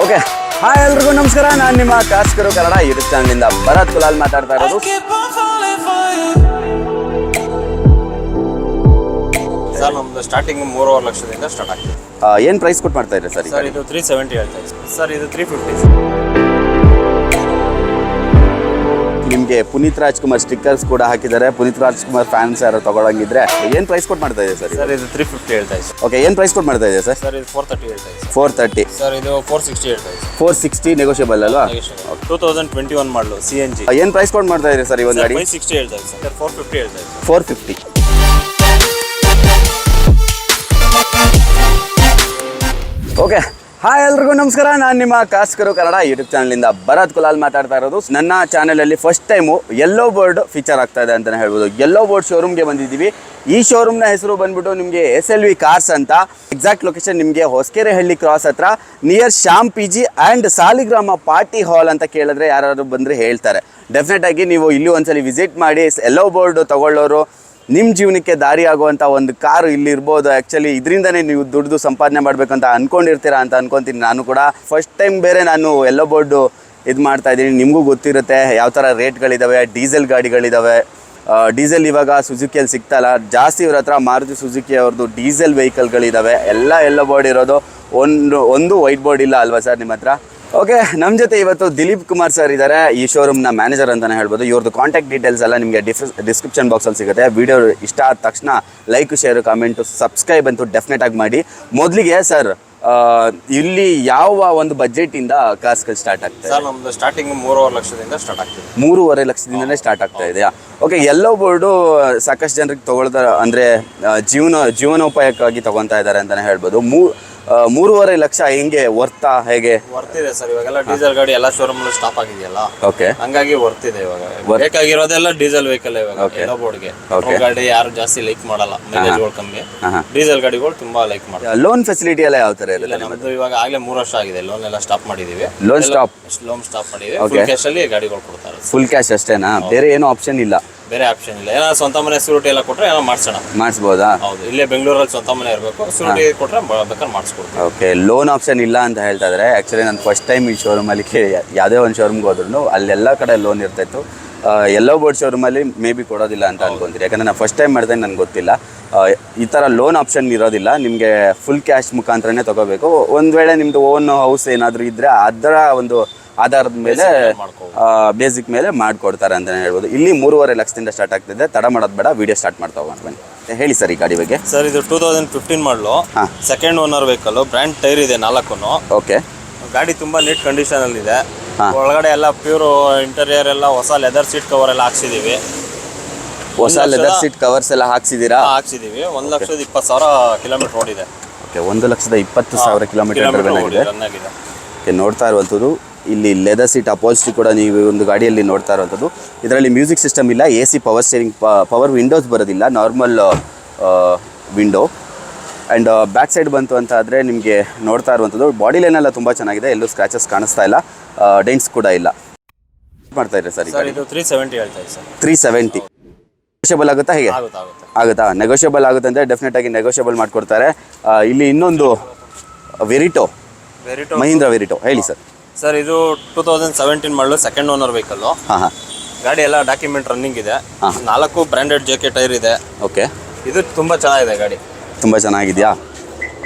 Okay hi ಎಲ್ರಿಗೂ ನಮಸ್ಕಾರ. ನಾನು ನಿಮ್ಮ ಕಾಸ್ಕರು ಕನ್ನಡ ಯೂಟ್ಯೂಬ್ ಚಾನಲಿಂದ ಭರತ್ ಕುಲಾಲ್ ಮಾತಾಡ್ತಾ ಇರೋದು. ಸರ್ ನಮ್ದು ಸ್ಟಾರ್ಟಿಂಗ್ ಮೂರುವರೆ ಲಕ್ಷದಿಂದ ಸ್ಟಾರ್ಟ್ ಆಗ್ತದೆ. ಏನ್ ಪ್ರೈಸ್ ಕೊಟ್ಟು ಮಾಡ್ತಾ ಇದ್ರೆ ಸರ್ ಸರ್ ಇದು ತ್ರೀ ಸೆವೆಂಟಿ ಹೇಳ್ತಾ ಇದೆ ಸರ್ ಇದು ತ್ರೀ ಫಿಫ್ಟಿ ನಿಮ್ಗೆ ಪುನೀತ್ ರಾಜ್ಕುಮಾರ್ ಸ್ಟಿಕ್ಕರ್ಸ್ ಕೂಡ ಹಾಕಿದ್ದಾರೆ. ಪುನೀತ್ ರಾಜ್ಕುಮಾರ್ ಫ್ಯಾನ್ಸ್ ಯಾರು ತಗೊಳಂಗಿದ್ರೆ ಏನ್ ಪ್ರೈಸ್ ಕೊಟ್ಟು ಮಾಡ್ತಾ ಇದೆ? ಸರ್ ಸರ್ ಇದು ತ್ರೀ ಫಿಫ್ಟಿ ಹೇಳ್ತಾ ಇದೆ ಓಕೆ ಏನ್ ಪ್ರೈಸ್ ಕೊಟ್ಟು ಮಾಡ್ತಾ ಇದೆ ಸರ್ ಸರ್ ಇದು ಫೋರ್ ತರ್ಟಿ ಹೇಳ್ತಾ ಇದ್ದೀವಿ ಫೋರ್ ತರ್ಟಿ ಸರ್ ಇದು ಫೋರ್ ಸಿಕ್ಸ್ಟಿ ಹೇಳ್ತಾ ಇದ್ದೀವಿ ಫೋರ್ ಸಿಕ್ಸ್ಟಿ ನೆಗೋಷಿಯಬಲ್ ಅಲ್ವಾ? Two thousand twenty one model C N G ಏನ್ ಪ್ರೈಸ್ ಕೊಟ್ಟು ಮಾಡ್ತಾ ಇದೆ ಸರ್ ಈ ಒಂದು ಗಾಡಿ? ಫೈವ್ ಸಿಕ್ಸ್ಟಿ ಹೇಳ್ತಾ ಇದೆ ಸರ್ ಫೋರ್ ಫಿಫ್ಟಿ ಹೇಳ್ತಾ ಇದೆ ಫೋರ್ ಫಿಫ್ಟಿ ಓಕೆ ಹಾಯ್ ಎಲ್ರಿಗೂ ನಮಸ್ಕಾರ. ನಾನು ನಿಮ್ಮ ಕಾಸ್ಕರು ಕನ್ನಡ ಯೂಟ್ಯೂಬ್ ಚಾನಲಿಂದ ಭರತ್ ಕುಲಾಲ್ ಮಾತಾಡ್ತಾ ಇರೋದು. ನನ್ನ ಚಾನಲಲ್ಲಿ first time yellow board feature ಆಗ್ತಾ ಇದೆ ಅಂತಲೇ ಹೇಳ್ಬೋದು. ಯೆಲ್ಲೋ ಬೋರ್ಡ್ ಶೋರೂಮ್ಗೆ ಬಂದಿದ್ದೀವಿ. ಈ ಶೋರೂಮ್ನ ಹೆಸರು ಬಂದ್ಬಿಟ್ಟು ನಿಮಗೆ ಎಸ್ ಎಲ್ ವಿ ಕಾರ್ಸ್ ಅಂತ. ಎಕ್ಸಾಕ್ಟ್ ಲೊಕೇಶನ್ ನಿಮಗೆ ಹೊಸಕೆರೆಹಳ್ಳಿ ಕ್ರಾಸ್ ಹತ್ರ near Shyam P G and Saligrama party hall ಅಂತ ಕೇಳಿದ್ರೆ ಯಾರಾದ್ರು ಬಂದರೆ ಹೇಳ್ತಾರೆ. ಡೆಫಿನೆಟ್ ಆಗಿ ನೀವು ಇಲ್ಲಿ ಒಂದ್ಸಲಿ ವಿಸಿಟ್ ಮಾಡಿ ಎಲ್ಲೋ ಬೋರ್ಡ್ ತಗೊಳ್ಳೋರು ನಿಮ್ಮ ಜೀವನಕ್ಕೆ ದಾರಿ ಆಗುವಂಥ ಒಂದು ಕಾರು ಇಲ್ಲಿ ಇರ್ಬೋದು. ಆ್ಯಕ್ಚುಲಿ ಇದರಿಂದನೇ ನೀವು ದುಡ್ದು ಸಂಪಾದನೆ ಮಾಡಬೇಕಂತ ಅನ್ಕೊಂಡಿರ್ತೀರಾ ಅಂತ ಅನ್ಕೊಂತೀನಿ ನಾನು ಕೂಡ. ಫಸ್ಟ್ ಟೈಮ್ ಬೇರೆ ನಾನು ಎಲ್ಲೋ ಬೋರ್ಡು ಇದು ಮಾಡ್ತಾ ಇದ್ದೀನಿ. ನಿಮಗೂ ಗೊತ್ತಿರುತ್ತೆ ಯಾವ ಥರ ರೇಟ್ಗಳಿದ್ದಾವೆ ಡೀಸೆಲ್ ಗಾಡಿಗಳಿದ್ದಾವೆ ಡೀಸೆಲ್ ಇವಾಗ ಸುಜುಕಿಯಲ್ಲಿ ಸಿಗ್ತಾಯಿಲ್ಲ ಜಾಸ್ತಿ ಇವ್ರ ಹತ್ರ ಮಾರುತಿ ಸುಜುಕಿ ಅವ್ರದ್ದು ಡೀಸೆಲ್ ವೆಹಿಕಲ್ಗಳಿದ್ದಾವೆ ಎಲ್ಲ ಎಲ್ಲೋ ಬೋರ್ಡ್ ಇರೋದು. ಒಂದು ಒಂದು ವೈಟ್ ಬೋರ್ಡ್ ಇಲ್ಲ ಅಲ್ವಾ ಸರ್ ನಿಮ್ಮ ಹತ್ರ? ಓಕೆ ನಮ್ಮ ಜೊತೆ ಇವತ್ತು ದಿಲೀಪ್ ಕುಮಾರ್ ಸರ್ ಇದ್ದಾರೆ ಈ ಶೋರೂಮ್ನ ಮ್ಯಾನೇಜರ್ ಅಂತಲೇ ಹೇಳ್ಬೋದು. ಇವ್ರದ್ದು ಕಾಂಟ್ಯಾಕ್ಟ್ ಡೀಟೇಲ್ಸ್ ಎಲ್ಲ ನಿಮಗೆ ಡಿಸ್ ಡಿಸ್ಕ್ರಿಪ್ಷನ್ ಬಾಕ್ಸಲ್ಲಿ ಸಿಗುತ್ತೆ. ವಿಡಿಯೋ ಇಷ್ಟ ಆದ ತಕ್ಷಣ ಲೈಕ್ ಶೇರ್ ಕಾಮೆಂಟು ಸಬ್ಸ್ಕ್ರೈಬ್ ಅಂತೂ ಡೆಫಿನೆಟ್ ಆಗಿ ಮಾಡಿ. ಮೊದಲಿಗೆ ಸರ್ ಇಲ್ಲಿ ಯಾವ ಒಂದು ಬಜೆಟ್ ಇಂದ ಕಾರ್ಸ್ಗಳು ಸ್ಟಾರ್ಟ್ ಆಗ್ತದೆ ಸರ್ ನಮ್ದು ಸ್ಟಾರ್ಟಿಂಗ್ ಮೂರುವರೆ ಲಕ್ಷದಿಂದ ಸ್ಟಾರ್ಟ್ ಆಗ್ತದೆ. ಮೂರುವರೆ ಲಕ್ಷದಿಂದನೇ ಸ್ಟಾರ್ಟ್ ಆಗ್ತಾ ಇದೆಯಾ? ಓಕೆ ಎಲ್ಲೋ ಬೋರ್ಡು ಸಾಕಷ್ಟು ಜನರಿಗೆ ತಗೊಳ್ತಾರೆ ಅಂದರೆ ಜೀವನ ಜೀವನೋಪಾಯಕ್ಕಾಗಿ ತಗೊತಾ ಇದ್ದಾರೆ ಅಂತಲೇ ಹೇಳ್ಬೋದು. ಮೂ ಮೂರುವರೆ ಲಕ್ಷ ಹೆಂಗೆ ವರ್ತಾ ಹೇಗೆ? ವರ್ತಿದೆ ಸರ್ ಇವಾಗೆಲ್ಲ ಡೀಸೆಲ್ ಗಾಡಿ ಎಲ್ಲ ಶೋರೂಮ್ ಸ್ಟಾಪ್ ಆಗಿದೆಯಲ್ಲ? ಓಕೆ ಹಂಗಾಗಿ ವರ್ತಿದೆ ಇವಾಗ. ಬೇಕಾಗಿರೋದೆಲ್ಲ ಡೀಸೆಲ್ ವೆಹಿಕಲ್ ಇವಾಗ ಬೋರ್ಡ್ಗೆ. ಗಾಡಿ ಯಾರು ಜಾಸ್ತಿ ಲೈಕ್ ಮಾಡಲ್ಲ ಮೈಲೇಜ್ಗಳು ಕಮ್ಮಿ. ಡೀಸೆಲ್ ಗಾಡಿಗಳು ತುಂಬಾ ಲೈಕ್ ಮಾಡ್ತಾರೆ. ಲೋನ್ ಫೆಸಿಲಿಟಿ ಎಲ್ಲ ಯಾವ ತರ ಇರುತ್ತೆ ಇಲ್ಲ ನಮ್ದು ಇವಾಗ ಆಗ್ಲೇ ಮೂರು ವರ್ಷ ಆಗಿದೆ ಲೋನ್ ಎಲ್ಲ ಸ್ಟಾಪ್ ಮಾಡಿದೀವಿ. ಲೋನ್ ಸ್ಟಾಪ್ ಲೋನ್ ಸ್ಟಾಪ್ ಮಾಡಿದೀವಿ. ಫುಲ್ ಕ್ಯಾಶ್ ಅಲ್ಲಿ ಗಾಡಿಗಳು ಕೊಡ್ತಾರೆ. ಫುಲ್ ಕ್ಯಾಶ್ ಅಷ್ಟೇನಾ? ಬೇರೆ ಏನು ಆಪ್ಷನ್ ಇಲ್ಲ. ಬೇರೆ ಆಪ್ಷನ್ ಇಲ್ಲ. ಏನಾದ್ರು ಸ್ವಂತ ಮನೆ ಸೂರಿಟಿ ಎಲ್ಲ ಕೊಟ್ರೆ ಏನೋ ಮಾಡ್ಸೋಣ. ಮಾಡಿಸ್ಬೋದಾ? ಹೌದು. ಇಲ್ಲೇ ಬೆಂಗಳೂರಲ್ಲಿ ಸ್ವಂತ ಮನೆ ಇರಬೇಕು. ಸೂರಿಟಿ ಕೊಟ್ರೆ ಬೇಕಾದ್ರೆ ಮಾಡಿಸ್ಕೊಡ್ತೀವಿ. ಓಕೆ ಲೋನ್ ಆಪ್ಷನ್ ಇಲ್ಲ ಅಂತ ಹೇಳ್ತಾ ಇದ್ರೆ ಆ್ಯಕ್ಚುಲಿ ನಾನು ಫಸ್ಟ್ ಟೈಮ್ ಈ ಶೋರೂಮಲ್ಲಿ ಕೇಳಿ ಯಾವುದೇ ಒಂದು ಶೋರೂಮ್ಗೆ ಹೋದ್ರು ಅಲ್ಲೆಲ್ಲ ಕಡೆ ಲೋನ್ ಇರ್ತಾಯಿತ್ತು. ಎಲ್ಲೋ ಬೋರ್ಡ್ ಶೋರೂಮಲ್ಲಿ ಮೇ ಬಿ ಕೊಡೋದಿಲ್ಲ ಅಂತ ಅನ್ಕೊಂತೀರಿ ಯಾಕಂದರೆ ನಾನು ಫಸ್ಟ್ ಟೈಮ್ ಮಾಡಿದೆ ನನಗೆ ಗೊತ್ತಿಲ್ಲ. ಈ ಥರ ಲೋನ್ ಆಪ್ಷನ್ ಇರೋದಿಲ್ಲ. ನಿಮಗೆ ಫುಲ್ ಕ್ಯಾಶ್ ಮುಖಾಂತರನೇ ತೊಗೋಬೇಕು. ಒಂದು ವೇಳೆ ನಿಮ್ಮದು ಓನ್ ಹೌಸ್ ಏನಾದರೂ ಇದ್ದರೆ ಅದರ ಒಂದು ಆಧಾರದ ಮೇಲೆ. ಬೇಸಿಕ್ ಮೇಲೆ ಮಾಡಿಕೊಡ್ತಾರೆ ಅಂತಲೇ ಹೇಳ್ಬೋದು. ಇಲ್ಲಿ ಮೂರುವರೆ ಲಕ್ಷದಿಂದ ಸ್ಟಾರ್ಟ್ ಆಗ್ತಿದೆ. ತಡ ಮಾಡೋದು ಬೇಡ ವಿಡಿಯೋ ಸ್ಟಾರ್ಟ್ ಮಾಡ್ತಾ ಹೋಗೋಣ ಬನ್ನಿ. ಹೇಳಿ ಸರ್ ಈ ಗಾಡಿ ಬಗ್ಗೆ. ಸರ್ ಇದು two thousand fifteen model second owner vehicle brand tyre ಇದೆ ನಾಲ್ಕು ಓಕೆ ಗಾಡಿ ತುಂಬಾ ನೀಟ್ ಕಂಡೀಷನ್ ಅಲ್ಲಿ ಇದೆ. ಒಳಗಡೆ ಎಲ್ಲ ಪ್ಯೂರ್ ಇಂಟೀರಿಯರ್ ಎಲ್ಲ ಹೊಸ ಲೆದರ್ ಸೀಟ್ ಕವರ್ ಎಲ್ಲ ಹಾಕ್ಸಿದೀವಿ. ಹೊಸ ಲೆದರ್ ಸೀಟ್ ಕವರ್ಸ್ ಎಲ್ಲ ಹಾಕ್ಸಿದೀರಾ? ಹಾಕ್ಸಿದೀವಿ. ಒಂದ್ ಲಕ್ಷದ ಇಪ್ಪತ್ತು ಸಾವಿರ ಕಿಲೋಮೀಟರ್ ಓಡಿದೆ. ಓಕೆ ಒಂದು ಲಕ್ಷದ ಇಪ್ಪತ್ತು ಸಾವಿರ ಕಿಲೋಮೀಟರ್ ರನ್ ಆಗಿದೆ. ಓಕೆ ನೋಡ್ತಾ ಇರುವಂಥದ್ದು. ಇಲ್ಲಿ ಲೆದರ್ ಸೀಟ್ ಅಪೋಲ್ಸ್ಟ್ರಿ ಕೂಡ ನೀವು ಒಂದು ಗಾಡಿಯಲ್ಲಿ ನೋಡ್ತಾ ಇರುವಂಥದ್ದು. ಇದರಲ್ಲಿ ಮ್ಯೂಸಿಕ್ ಸಿಸ್ಟಮ್ ಇಲ್ಲ A C power steering power windows ಬರೋದಿಲ್ಲ normal window and back side ಬಂತು ಅಂತ ಆದರೆ ನಿಮಗೆ ನೋಡ್ತಾ ಇರುವಂಥದ್ದು. ಬಾಡಿ ಲೈನ್ ಎಲ್ಲ ತುಂಬ ಚೆನ್ನಾಗಿದೆ ಎಲ್ಲೂ ಸ್ಕ್ರಾಚಸ್ ಕಾಣಿಸ್ತಾ ಇಲ್ಲ ಡೆಂಟ್ಸ್ ಕೂಡ ಇಲ್ಲ. ಮಾಡ್ತಾ ಇದ್ರೆ ಸರ್ ಇದು ತ್ರೀ ಸೆವೆಂಟಿ ಹೇಳ್ತಾ ಸರ್. ತ್ರೀ ಸೆವೆಂಟಿ ನೆಗೋಷಿಯಬಲ್ ಆಗುತ್ತಾ ಹೇಗೆ? ಆಗುತ್ತೆ ನೆಗೋಷಿಯಬಲ್ ಆಗುತ್ತೆ? ಅಂದರೆ ಡೆಫಿನೆಟ್ ಆಗಿ ನೆಗೋಷಿಯಬಲ್ ಮಾಡಿಕೊಡ್ತಾರೆ. ಇಲ್ಲಿ ಇನ್ನೊಂದು ವೆರಿಟೋ ವೆರಿಟೋ ಮಹೀಂದ್ರ ವೆರಿಟೋ ಹೇಳಿ ಸರ್. ಸರ್ ಇದು ಟೂ ತೌಸಂಡ್ ಸೆವೆಂಟೀನ್ ಮಾಡಲು ಸೆಕೆಂಡ್ ಓನರ್ ವೆಹಿಕಲ್ ಹಾಂ ಹಾಂ. ಗಾಡಿ ಎಲ್ಲ ಡಾಕ್ಯುಮೆಂಟ್ ರನ್ನಿಂಗ್ ಇದೆ. ನಾಲ್ಕು ಬ್ರ್ಯಾಂಡೆಡ್ ಜೆ ಕೆ ಟೈರ್ ಇದೆ. ಓಕೆ ಇದು ತುಂಬ ಚೆನ್ನಾಗಿದೆ ಗಾಡಿ. ತುಂಬ ಚೆನ್ನಾಗಿದೆಯಾ?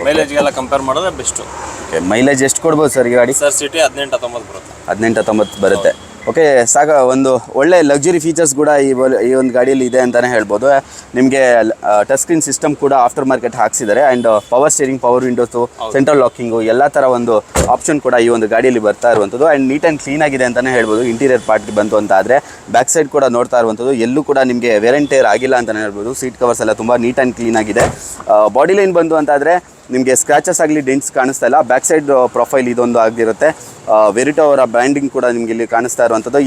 ಮೈಲೇಜ್ಗೆಲ್ಲ ಕಂಪೇರ್ ಮಾಡಿದ್ರೆ ಬೆಸ್ಟು ಓಕೆ ಮೈಲೇಜ್ ಎಷ್ಟು ಕೊಡ್ಬೋದು ಸರ್ ಈ ಗಾಡಿ? ಸರ್ ಸಿಟಿ ಹದಿನೆಂಟು ಹತ್ತೊಂಬತ್ತು ಬರುತ್ತೆ. ಹದಿನೆಂಟು ಹತ್ತೊಂಬತ್ತು ಬರುತ್ತೆ. ಓಕೆ ಸಾಕ ಒಂದು ಒಳ್ಳೆ ಲಕ್ಸುರಿ ಫೀಚರ್ಸ್ ಕೂಡ ಈ ಈ ಒಂದು ಗಾಡಿಯಲ್ಲಿ ಇದೆ ಅಂತಲೇ ಹೇಳ್ಬೋದು. ನಿಮಗೆ ಟಚ್ ಸ್ಕ್ರೀನ್ ಸಿಸ್ಟಮ್ ಕೂಡ after market ಹಾಕ್ಸಿದ್ದಾರೆ and power steering power windows central locking ಎಲ್ಲ ಥರ ಒಂದು ಆಪ್ಷನ್ ಕೂಡ ಈ ಒಂದು ಗಾಡಿಯಲ್ಲಿ ಬರ್ತಾ ಇರುವಂಥದ್ದು ಆ್ಯಂಡ್ ನೀಟ್ ಆ್ಯಂಡ್ ಕ್ಲೀನ್ ಆಗಿದೆ ಅಂತಲೇ ಹೇಳ್ಬೋದು. ಇಂಟೀರಿಯರ್ ಪಾರ್ಟ್ಗೆ ಬಂತು ಅಂತ ಆದರೆ ಬ್ಯಾಕ್ ಸೈಡ್ ಕೂಡ ನೋಡ್ತಾ ಇರುವಂಥದ್ದು ಎಲ್ಲೂ ಕೂಡ ನಿಮಗೆ ವೆರೆಂಟೇರ್ ಆಗಿಲ್ಲ ಅಂತಲೇ ಹೇಳ್ಬೋದು. ಸೀಟ್ ಕವರ್ಸ್ ಎಲ್ಲ ತುಂಬ ನೀಟ್ ಆ್ಯಂಡ್ ಕ್ಲೀನ್ ಆಗಿದೆ. ಬಾಡಿ ಲೈನ್ ಬಂತು ಅಂತಾದರೆ ನಿಮಗೆ ಸ್ಕ್ರ್ಯಾಚಸ್ ಆಗಲಿ ಡೆಂಟ್ಸ್ ಕಾಣಿಸ್ತಾ ಇಲ್ಲ. ಬ್ಯಾಕ್ ಸೈಡ್ ಪ್ರೊಫೈಲ್ ಇದೊಂದು ಆಗಿರುತ್ತೆ. ವೆರಿಟೋ ಅವರ ಬ್ರ್ಯಾಂಡಿಂಗ್ ಕೂಡ ನಿಮಗೆ ಇಲ್ಲಿ ಕಾಣಿಸ್ತಾ ಇರುವಂಥದ್ದು.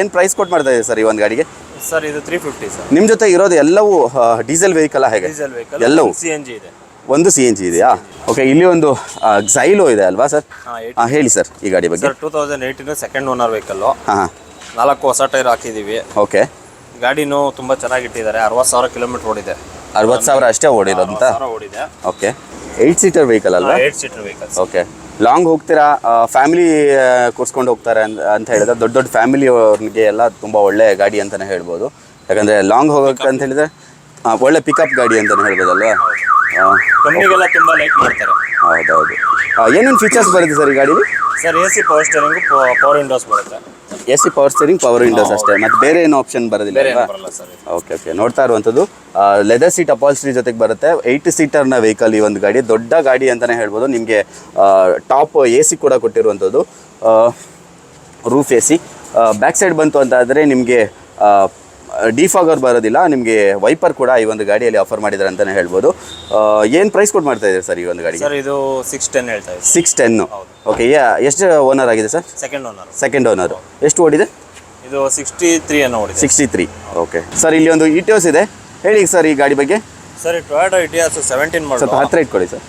ಏನು ಪ್ರೈಸ್ ಕೊಟ್ಟು ಮಾಡ್ತಾ ಇದೆ ಸರ್ ಈ ಒಂದು ಗಾಡಿಗೆ? ಸರ್ ಇದು ತ್ರೀ ಫಿಫ್ಟಿ ಸರ್. ನಿಮ್ಮ ಜೊತೆ ಇರೋದು ಎಲ್ಲವೂ ಡೀಸೆಲ್ ವೆಹಿಕಲ್ ಹೇಗೆ? ಎಲ್ಲವೂ? ಸಿ ಎನ್ ಜಿ ಇದೆ. ಒಂದು ಸಿ ಎನ್ ಜಿ ಇದೆಯಾ? ಓಕೆ ಇಲ್ಲಿ ಒಂದು ಜೈಲೋ ಇದೆ ಅಲ್ವಾ ಸರ್? ಹಾಂ ಹೇಳಿ ಸರ್ ಈ ಗಾಡಿ ಬಗ್ಗೆ. Two thousand eighteen second owner vehicle ಹಾಂ ನಾಲ್ಕು ಹೊಸ ಟೈರ್ ಹಾಕಿದ್ದೀವಿ ಓಕೆ ಗಾಡಿನೂ ತುಂಬ ಚೆನ್ನಾಗಿಟ್ಟಿದ್ದಾರೆ ಅರವತ್ತು ಸಾವಿರ ಕಿಲೋಮೀಟರ್ ಓಡಿದೆ. ಅರವತ್ತು ಸಾವಿರ ಅಷ್ಟೇ ಓಡಿರೋದಂತ? ಓಡಿದೆ. ಓಕೆ ಏಯ್ಟ್ ಸೀಟರ್ ವೆಹಿಕಲ್ ಅಲ್ವಾ? Eight seater vehicle okay long ಹೋಗ್ತೀರಾ? ಫ್ಯಾಮಿಲಿ ಕೂರಿಸ್ಕೊಂಡು ಹೋಗ್ತಾರೆ ಅಂತ ಹೇಳಿದ್ರೆ ದೊಡ್ಡ ದೊಡ್ಡ ಫ್ಯಾಮಿಲಿ ಅವ್ರಿಗೆ ಎಲ್ಲ ತುಂಬ ಒಳ್ಳೆ ಗಾಡಿ ಅಂತಲೇ ಹೇಳ್ಬೋದು. ಯಾಕಂದರೆ ಲಾಂಗ್ ಹೋಗೋಕೆ ಅಂತ ಹೇಳಿದ್ರೆ ಒಳ್ಳೆ ಪಿಕಪ್ ಗಾಡಿ ಅಂತಲೇ ಹೇಳ್ಬೋದಲ್ವಾ? ಕಂಪ್ನಿಗೆಲ್ಲ ತುಂಬ ಲೈಕ್ ಮಾಡ್ತಾರೆ. ಹೌದೌದು. ಏನೇನು ಫೀಚರ್ಸ್ ಬರುತ್ತೆ ಸರ್ ಈ ಗಾಡೀಲಿ? Sir A C power steering power windows ಬರುತ್ತೆ. A C power steering power windows ಅಷ್ಟೇ. ಮತ್ತೆ ಬೇರೆ ಏನು ಆಪ್ಷನ್ ಬರೋದಿಲ್ಲ ಅಲ್ವಾ? ಓಕೆ ಓಕೆ ನೋಡ್ತಾ ಇರುವಂಥದ್ದು ಲೆದರ್ ಸೀಟ್ ಅಪಾಲ್ಸ್ಟ್ರಿ ಜೊತೆಗೆ ಬರುತ್ತೆ. ಏಯ್ಟ್ ಸೀಟರ್ನ ವೆಹಿಕಲ್ ಈ ಒಂದು ಗಾಡಿ ದೊಡ್ಡ ಗಾಡಿ ಅಂತಲೇ ಹೇಳ್ಬೋದು. ನಿಮಗೆ ಟಾಪ್ ಎ ಸಿ ಕೂಡ ಕೊಟ್ಟಿರುವಂಥದ್ದು. Roof A C back side ಬಂತು ಅಂತ ಆದರೆ ನಿಮಗೆ ಡಿಫಾಗರ್ ಬರೋದಿಲ್ಲ ನಿಮಗೆ ವೈಪರ್ ಕೂಡ ಈ ಒಂದು ಗಾಡಿಯಲ್ಲಿ ಆಫರ್ ಮಾಡಿದ್ದಾರೆ ಅಂತಲೇ ಹೇಳ್ಬೋದು. ಏನು ಪ್ರೈಸ್ ಕೊಟ್ಟು ಮಾಡ್ತಾ ಇದ್ದಾರೆ ಸರ್ ಈ ಒಂದು ಗಾಡಿ ಸರ್ ಇದು ಸಿಕ್ಸ್ ಟೆನ್ ಹೇಳ್ತಾ ಇದೆ ಸಿಕ್ಸ್ ಟೆನ್ನು ಓಕೆ ಎಷ್ಟು ಓನರ್ ಆಗಿದೆ sir? Second owner second owner ಎಷ್ಟು ಓಡಿದೆ? ಇದು ಸಿಕ್ಸ್ಟಿ ತ್ರೀ ಅನ್ನು ಓಡಿದೆ. ಸಿಕ್ಸ್ಟಿ ತ್ರೀ ಓಕೆ ಸರ್ ಇಲ್ಲಿ ಒಂದು ಇಟಿಯೋಸ್ ಇದೆ. ಹೇಳಿ ಸರ್ ಈ ಗಾಡಿ ಬಗ್ಗೆ. ಸರ್ ಟೊಯಾಟೊ ಇಟಿಯಾಸ್ ಸೆವೆಂಟೀನ್ ಸ್ವಲ್ಪ ಮಾಡಲು ಹತ್ತಿರ ಇಟ್ಕೊಳ್ಳಿ ಸರ್.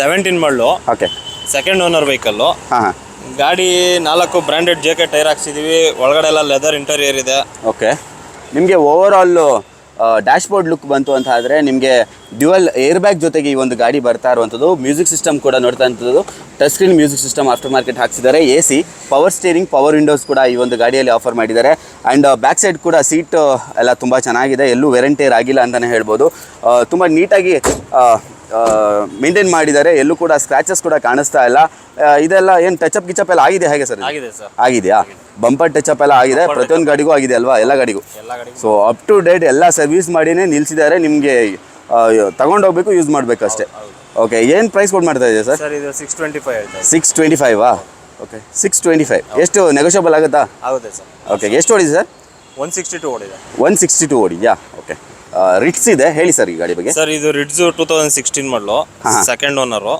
ಸೆವೆಂಟೀನ್ ಮಾಡಲು ಓಕೆ ಸೆಕೆಂಡ್ ಓನರ್ ವೆಹಿಕಲ್ಲು ಹಾಂ ಹಾಂ. ಗಾಡಿ ನಾಲ್ಕು ಬ್ರ್ಯಾಂಡೆಡ್ ಜೆ ಕೆ ಟೈರ್ ಹಾಕ್ಸಿದ್ದೀವಿ ಒಳಗಡೆ ಎಲ್ಲ ಲೆದರ್ ಇಂಟೀರಿಯರ್ ಇದೆ. ಓಕೆ ನಿಮಗೆ ಓವರ್ ಆಲ್ ಡ್ಯಾಶ್ ಲುಕ್ ಬಂತು ಅಂತ ಆದರೆ ನಿಮಗೆ ಡ್ಯುವಲ್ ಏರ್ ಬ್ಯಾಗ್ ಜೊತೆಗೆ ಈ ಒಂದು ಗಾಡಿ ಬರ್ತಾ ಇರುವಂಥದ್ದು. ಮ್ಯೂಸಿಕ್ ಸಿಸ್ಟಮ್ ಕೂಡ ನೋಡ್ತಾ ಇರ್ತದ್ದು touch screen music system aftermarket ಹಾಕ್ಸಿದ್ದಾರೆ. A C power steering power windows ಕೂಡ ಈ ಒಂದು ಗಾಡಿಯಲ್ಲಿ ಆಫರ್ ಮಾಡಿದ್ದಾರೆ. ಆ್ಯಂಡ್ ಬ್ಯಾಕ್ ಸೈಡ್ ಕೂಡ ಸೀಟ್ ಎಲ್ಲ ತುಂಬ ಚೆನ್ನಾಗಿದೆ. ಎಲ್ಲೂ ವೆರಂಟೇರ್ ಆಗಿಲ್ಲ ಅಂತಲೇ ಹೇಳ್ಬೋದು. ತುಂಬ ನೀಟಾಗಿ ಮೇಂಟೈನ್ ಮಾಡಿದ್ದಾರೆ ಎಲ್ಲೂ ಕೂಡ ಸ್ಕ್ರಾಚಸ್ ಕೂಡ ಕಾಣಿಸ್ತಾ ಇಲ್ಲ. ಇದೆಲ್ಲ ಏನು ಟಚಪ್ ಗಿಚಪ್ ಎಲ್ಲ ಆಗಿದೆ ಹೇಗೆ ಸರ್ ಆಗಿದೆ ಸರ್. ಆಗಿದೆಯಾ? ಬಂಪರ್ ಟಚಪ್ ಎಲ್ಲ ಆಗಿದೆ ಪ್ರತಿಯೊಂದು ಗಾಡಿಗೂ ಆಗಿದೆ ಅಲ್ವಾ? ಎಲ್ಲ ಗಾಡಿಗೂ. ಸೊ ಅಪ್ ಟು ಡೇಟ್ ಎಲ್ಲ ಸರ್ವಿಸ್ ಮಾಡಿನೇ ನಿಲ್ಸಿದ್ದಾರೆ ನಿಮಗೆ ತಗೊಂಡೋಗ್ಬೇಕು ಯೂಸ್ ಮಾಡಬೇಕು ಅಷ್ಟೇ. ಓಕೆ ಏನು ಪ್ರೈಸ್ ಕೊಟ್ಟು ಮಾಡ್ತಾ ಇದೆ ಸರ್? ಸರ್ ಇದು six twenty five six twenty ಫೈವಾ okay six twenty five ಎಷ್ಟು ನೆಗೋಷಿಯಬಲ್ ಆಗುತ್ತಾ? ಆಗುತ್ತೆ ಸರ್. ಓಕೆ ಎಷ್ಟು ಓಡಿದೆ ಸರ್? ಒನ್ ಸಿಕ್ಸ್ಟಿ ಟು ಓಡಿದೆ. ಒನ್ ಸಿಕ್ಸ್ಟಿ ಟು ಓಡಿದ್ಯಾ? ಓಕೆ ರಿಟ್ಸ್ ಇದೆ. ಹೇಳಿ ಸರ್ ಈ ಗಾಡಿ ಬಗ್ಗೆ. ಸರ್ ಇದು Ritz two thousand sixteen model second owner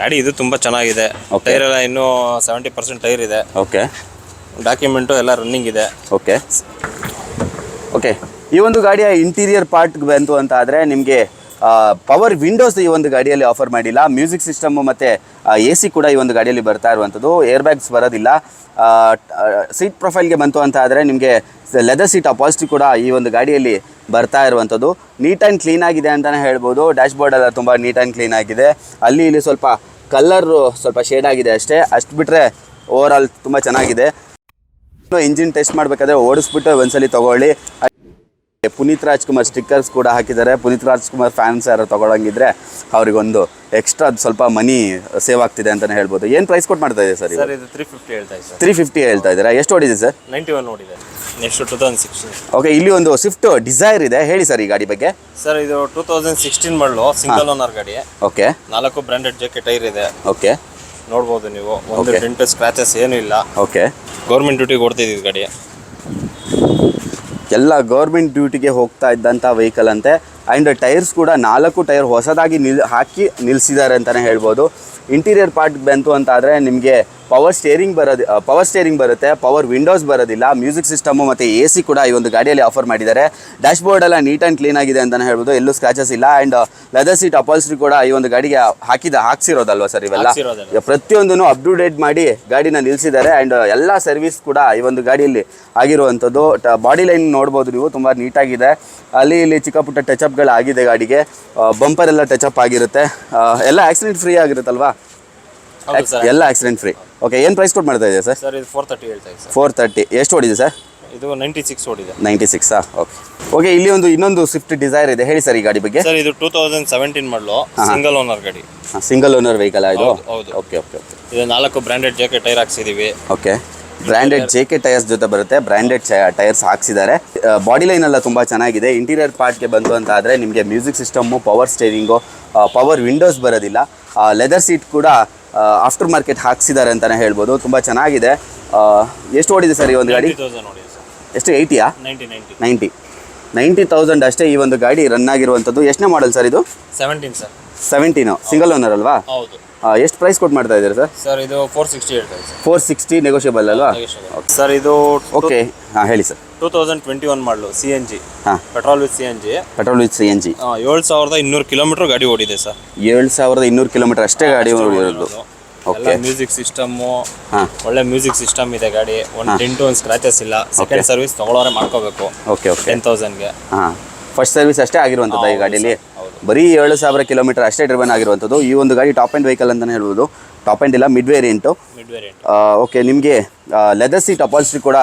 ಗಾಡಿ ಇದು ತುಂಬ ಚೆನ್ನಾಗಿದೆ. ಟೈರ್ ಎಲ್ಲ ಇನ್ನೂ ಸೆವೆಂಟಿ ಪರ್ಸೆಂಟ್ ಟೈರ್ ಇದೆ. ಓಕೆ ಡಾಕ್ಯುಮೆಂಟು ಎಲ್ಲ ರನ್ನಿಂಗ್ ಇದೆ. ಓಕೆ ಓಕೆ ಈ ಒಂದು ಗಾಡಿಯ ಇಂಟೀರಿಯರ್ ಪಾರ್ಟ್ ಬಂತು ಅಂತ ಆದರೆ ನಿಮಗೆ ಪವರ್ ವಿಂಡೋಸ್ ಈ ಒಂದು ಗಾಡಿಯಲ್ಲಿ ಆಫರ್ ಮಾಡಿಲ್ಲ. ಮ್ಯೂಸಿಕ್ ಸಿಸ್ಟಮ್ ಮತ್ತು ಎ ಸಿ ಕೂಡ ಈ ಒಂದು ಗಾಡಿಯಲ್ಲಿ ಬರ್ತಾ ಇರುವಂಥದ್ದು ಏರ್ ಬ್ಯಾಗ್ಸ್ ಬರೋದಿಲ್ಲ ಸೀಟ್ ಪ್ರೊಫೈಲ್ಗೆ ಬಂತು ಅಂತ ಆದರೆ ನಿಮಗೆ ಲೆದರ್ ಸೀಟ್ ಅಪಾಸಿಟಿ ಕೂಡ ಈ ಒಂದು ಗಾಡಿಯಲ್ಲಿ ಬರ್ತಾ ಇರುವಂಥದ್ದು. ನೀಟ್ ಆ್ಯಂಡ್ ಕ್ಲೀನ್ ಆಗಿದೆ ಅಂತಲೇ ಹೇಳ್ಬೋದು. ಡ್ಯಾಶ್ ಬೋರ್ಡ್ ಎಲ್ಲ ತುಂಬ ನೀಟ್ ಆ್ಯಂಡ್ ಕ್ಲೀನ್ ಆಗಿದೆ. ಅಲ್ಲಿ ಇಲ್ಲಿ ಸ್ವಲ್ಪ ಕಲ್ಲರು ಸ್ವಲ್ಪ ಶೇಡ್ ಆಗಿದೆ ಅಷ್ಟೇ. ಅಷ್ಟು ಬಿಟ್ಟರೆ ಓವರ್ ಆಲ್ ತುಂಬ ಚೆನ್ನಾಗಿದೆ. ಇಂಜಿನ್ ಟೆಸ್ಟ್ ಮಾಡಬೇಕಾದ್ರೆ ಓಡಿಸ್ಬಿಟ್ಟು ಒಂದ್ಸಲಿ ತಗೊಳ್ಳಿ. ಪುನೀತ್ ರಾಜ್ಕುಮಾರ್ ಸ್ಟಿಕ್ಕರ್ಸ್ ಕೂಡ ಹಾಕಿದ್ದಾರೆ. ಪುನೀತ್ ರಾಜ್ಕುಮಾರ್ ಫ್ಯಾನ್ಸ್ ಯಾರು ತಗೊಳಂಗಿದ್ರೆ ಅವರಿಗೊಂದು ಎಕ್ಸ್ಟ್ರಾ ಸ್ವಲ್ಪ ಮನಿ ಸೇವ್ ಆಗ್ತಿದೆ ಅಂತಲೇ ಹೇಳ್ಬೋದು. ಏನು ಪ್ರೈಸ್ ಕೊಟ್ಟು ಮಾಡ್ತಾ ಇದೆ ಸರ್ ಸರ್ ಇದು ತ್ರೀ ಫಿಫ್ಟಿ ಹೇಳ್ತಾ ಇದೆ ಸರ್. ತ್ರೀ ಫಿಫ್ಟಿ ಹೇಳ್ತಾ ಇದ್ದೀರಾ? ಎಷ್ಟು ಓಡಿದೆ ಸರ್? ನೈಂಟಿ ಒನ್ ನೋಡಿದೆ next two thousand sixteen okay ಇಲ್ಲಿ ಒಂದು ಸ್ವಿಫ್ಟ್ ಡಿಸೈರ್ ಇದೆ. ಹೇಳಿ ಸರ್ ಈ ಗಾಡಿ ಬಗ್ಗೆ. ಸರ್ ಇದು two thousand sixteen model single owner ಗಾಡಿ. ಓಕೆ ನಾಲ್ಕು ಬ್ರ್ಯಾಂಡೆಡ್ ಜಾಕೆಟ್ ಟೈರ್ ಇದೆ. ಓಕೆ ನೋಡ್ಬೋದು ನೀವು. ಒಂದು. ಡೆಂಟ್ ಸ್ಕ್ರಾಚಸ್ ಏನೂ ಇಲ್ಲ. ಓಕೆ ಗೌರ್ಮೆಂಟ್ ಡ್ಯೂಟಿಗೆ ಓಡ್ತಿದ್ದೀವಿ ಗಾಡಿ. ಎಲ್ಲ ಗೌರ್ಮೆಂಟ್ ಡ್ಯೂಟಿಗೆ ಹೋಗ್ತಾ ಇದ್ದಂಥ ವೆಹಿಕಲ್ ಅಂತೆ. ಆ್ಯಂಡ್ ಟೈರ್ಸ್ ಕೂಡ ನಾಲ್ಕು ಟೈರ್ ಹೊಸದಾಗಿ ನಿಲ್, ಹಾಕಿ ನಿಲ್ಲಿಸಿದ್ದಾರೆ ಅಂತಲೇ ಹೇಳ್ಬೋದು. ಇಂಟೀರಿಯರ್ ಪಾರ್ಟ್ ಬಂತು ಅಂತ ಆದರೆ ನಿಮಗೆ ಪವರ್ ಸ್ಟೇರಿಂಗ್ ಬರೋದು ಪವರ್ ಸ್ಟೇರಿಂಗ್ ಬರುತ್ತೆ ಪವರ್ ವಿಂಡೋಸ್ ಬರೋದಿಲ್ಲ ಮ್ಯೂಸಿಕ್ ಸಿಸ್ಟಮು ಮತ್ತು ಎ ಸಿ ಕೂಡ ಈ ಒಂದು ಗಾಡಿಯಲ್ಲಿ ಆಫರ್ ಮಾಡಿದ್ದಾರೆ. ಡ್ಯಾಶ್ ಬೋರ್ಡ್ ಎಲ್ಲ ನೀಟ್ ಆ್ಯಂಡ್ ಕ್ಲೀನ್ ಆಗಿದೆ ಅಂತಲೇ ಹೇಳ್ಬೋದು ಎಲ್ಲೂ ಸ್ಕ್ರಾಚಸ್ ಇಲ್ಲ. ಆ್ಯಂಡ್ ಲೆದರ್ ಸೀಟ್ ಅಪಾಲ್ಸ್ಟ್ರಿ ಕೂಡ ಈ ಒಂದು ಗಾಡಿಗೆ ಹಾಕಿದ ಹಾಕ್ಸಿರೋದಲ್ವಾ ಸರ್ ಇವೆಲ್ಲ. ಪ್ರತಿಯೊಂದನ್ನು ಅಪ್ ಟು ಡೇಟ್ ಮಾಡಿ ಗಾಡಿನ ನಿಲ್ಲಿಸಿದ್ದಾರೆ ಆ್ಯಂಡ್ ಎಲ್ಲ ಸರ್ವಿಸ್ ಕೂಡ ಈ ಒಂದು ಗಾಡಿಯಲ್ಲಿ ಆಗಿರುವಂಥದ್ದು. ಬಾಡಿ ಲೈನ್ ನೋಡ್ಬೋದು ನೀವು ತುಂಬ ನೀಟಾಗಿದೆ ಅಲ್ಲಿ ಇಲ್ಲಿ ಚಿಕ್ಕ ಪುಟ್ಟ ಟಚ್ ಆಗಿದೆ ಗಾಡಿಗೆ. ಬಂಪರ್ ಎಲ್ಲ ಅಪ್ ಆಗಿರುತ್ತೆ. ಎಲ್ಲ ಆಕ್ಸಿಡೆಂಟ್ ಫ್ರೀ ಆಗಿರುತ್ತಲ್ವಾ? ಎಲ್ಲ ಆಕ್ಸಿಡೆಂಟ್ ಫ್ರೀ ಓಕೆ ಏನು ಪ್ರೈಸ್ ಕೊಟ್ಟು ಮಾಡ್ತಾ ಇದೆಯಾ ಸರ್ ಸರ್ ಇದು ಫೋರ್ ತರ್ಟಿ ಹೇಳ್ತಾ ಸರ್. ಫೋರ್ ತರ್ಟಿ ಎಷ್ಟು ಓಡಿದೆ ಸರ್ ಇದು ನೈಂಟಿ ಸಿಕ್ಸ್ ಓಡಿದೆ. ನೈಂಟಿ ಸಿಕ್ಸಾ ಓಕೆ ಓಕೆ ಇಲ್ಲಿ ಒಂದು ಇನ್ನೊಂದು ಸ್ವಿಫ್ಟ್ ಡಿಸೈರ್ ಇದೆ. ಹೇಳಿ ಸರ್ ಈ ಗಾಡಿ ಬಗ್ಗೆ. ಸರ್ ಇದು two thousand seventeen model single owner ಗಾಡಿ. ಸಿಂಗಲ್ ಓನರ್ ವೆಹಿಕಲ್ ಇದು? ಹೌದು. ಓಕೆ ಓಕೆ ಓಕೆ ಇದು ನಾಲ್ಕು branded J K tyre ಹಾಕ್ಸಿದೀವಿ. Okay branded J K tyres ಜೊತೆ ಬರುತ್ತೆ. ಬ್ರ್ಯಾಂಡೆಡ್ ಟೈರ್ಸ್ ಹಾಕ್ಸಿದ್ದಾರೆ. ಬಾಡಿ ಲೈನ್ ಎಲ್ಲ ತುಂಬ ಚೆನ್ನಾಗಿದೆ. ಇಂಟೀರಿಯರ್ ಪಾರ್ಟ್ಗೆ ಬಂತು ಅಂತ ಆದರೆ ನಿಮಗೆ music system power steering power windows ಬರೋದಿಲ್ಲ. ಲೆದರ್ ಸೀಟ್ ಕೂಡ ಆಫ್ಟರ್ ಮಾರ್ಕೆಟ್ ಹಾಕ್ಸಿದ್ದಾರೆ ಅಂತಲೇ ಹೇಳ್ಬೋದು. ತುಂಬ ಚೆನ್ನಾಗಿದೆ. ಎಷ್ಟು ಓಡಿದೆ ಸರ್ ಈ ಒಂದು ಗಾಡಿ? ಎಷ್ಟು ಏಯ್ಟಿಯಾ ನೈಂಟಿ ನೈಂಟಿ. ತೌಸಂಡ್ ಅಷ್ಟೇ ಈ ಒಂದು ಗಾಡಿ ರನ್ ಆಗಿರುವಂಥದ್ದು. ಎಷ್ಟನೇ ಮಾಡಲ್ ಸರ್ ಇದು? Seventeen sir seventeen single owner ಅಲ್ವಾ? ಹೌದು. ಎಷ್ಟು ಪ್ರೈಸ್ ಕೊಟ್ಟು ಮಾಡ್ತಾ ಇದ್ದೀರಾ ಸರ್? ಸರ್ ಇದು ಫೋರ್ ಸಿಕ್ಸ್ಟಿ ಹೇಳ್ತಾ ಫೋರ್ ಸಿಕ್ಸ್ಟಿ ನೆಗೋಷಿಯಬಲ್ ಅಲ್ವಾ? ಸರ್ ಇದು ಓಕೆ ಹಾಂ ಹೇಳಿ sir. Two thousand twenty one model C N G ಹಾಂ. Petrol with C N G petrol with C N G ಏಳು ಸಾವಿರದ ಇನ್ನೂರು ಕಿಲೋಮೀಟರ್ ಗಾಡಿ ಓಡಿದೆ ಸರ್. ಏಳು ಸಾವಿರದ ಇನ್ನೂರು ಕಿಲೋಮೀಟರ್ ಅಷ್ಟೇ ಗಾಡಿ ಓಡಿರೋದು. ಓಕೆ ಮ್ಯೂಸಿಕ್ ಸಿಸ್ಟಮ್ಮು ಹಾಂ. ಒಳ್ಳೆ ಮ್ಯೂಸಿಕ್ ಸಿಸ್ಟಮ್ ಇದೆ ಗಾಡಿ. ಒಂದು ಡೆಂಟು ಒಂದು ಸ್ಕ್ರಾಚಸ್ ಇಲ್ಲ. ಸೆಕೆಂಡ್ ಸರ್ವಿಸ್ ತಗೊಳ್ಳೋರೆ ಮಾಡ್ಕೋಬೇಕು. ಓಕೆ ಓಕೆ ಟೆನ್ ತೌಸಂಡ್ಗೆ ಹಾಂ. ಫಸ್ಟ್ ಸರ್ವಿಸ್ ಅಷ್ಟೇ ಆಗಿರುವಂಥದ್ದು ಈ ಗಾಡಿಯಲ್ಲಿ ಗಾಡೀಲಿ. ಬರೀ ಏಳು ಸಾವಿರ ಕಿಲೋಮೀಟರ್ ಅಷ್ಟೇ ಡ್ರಿವನ್ ಆಗಿರುವಂಥದ್ದು. ಈ ಒಂದು ಗಾಡಿ ಟಾಪ್ ಆ್ಯಂಡ್ ವೆಹಿಕಲ್ ಅಂತಲೇ ಹೇಳ್ಬೋದು. ಟಾಪ್ ಆ್ಯಂಡ್ ಇಲ್ಲ mid variant mid variant okay ನಿಮಗೆ ಲೆದರ್ ಸೀಟ್ ಅಪಾಲ್ಸ್ಟ್ರಿ ಕೂಡ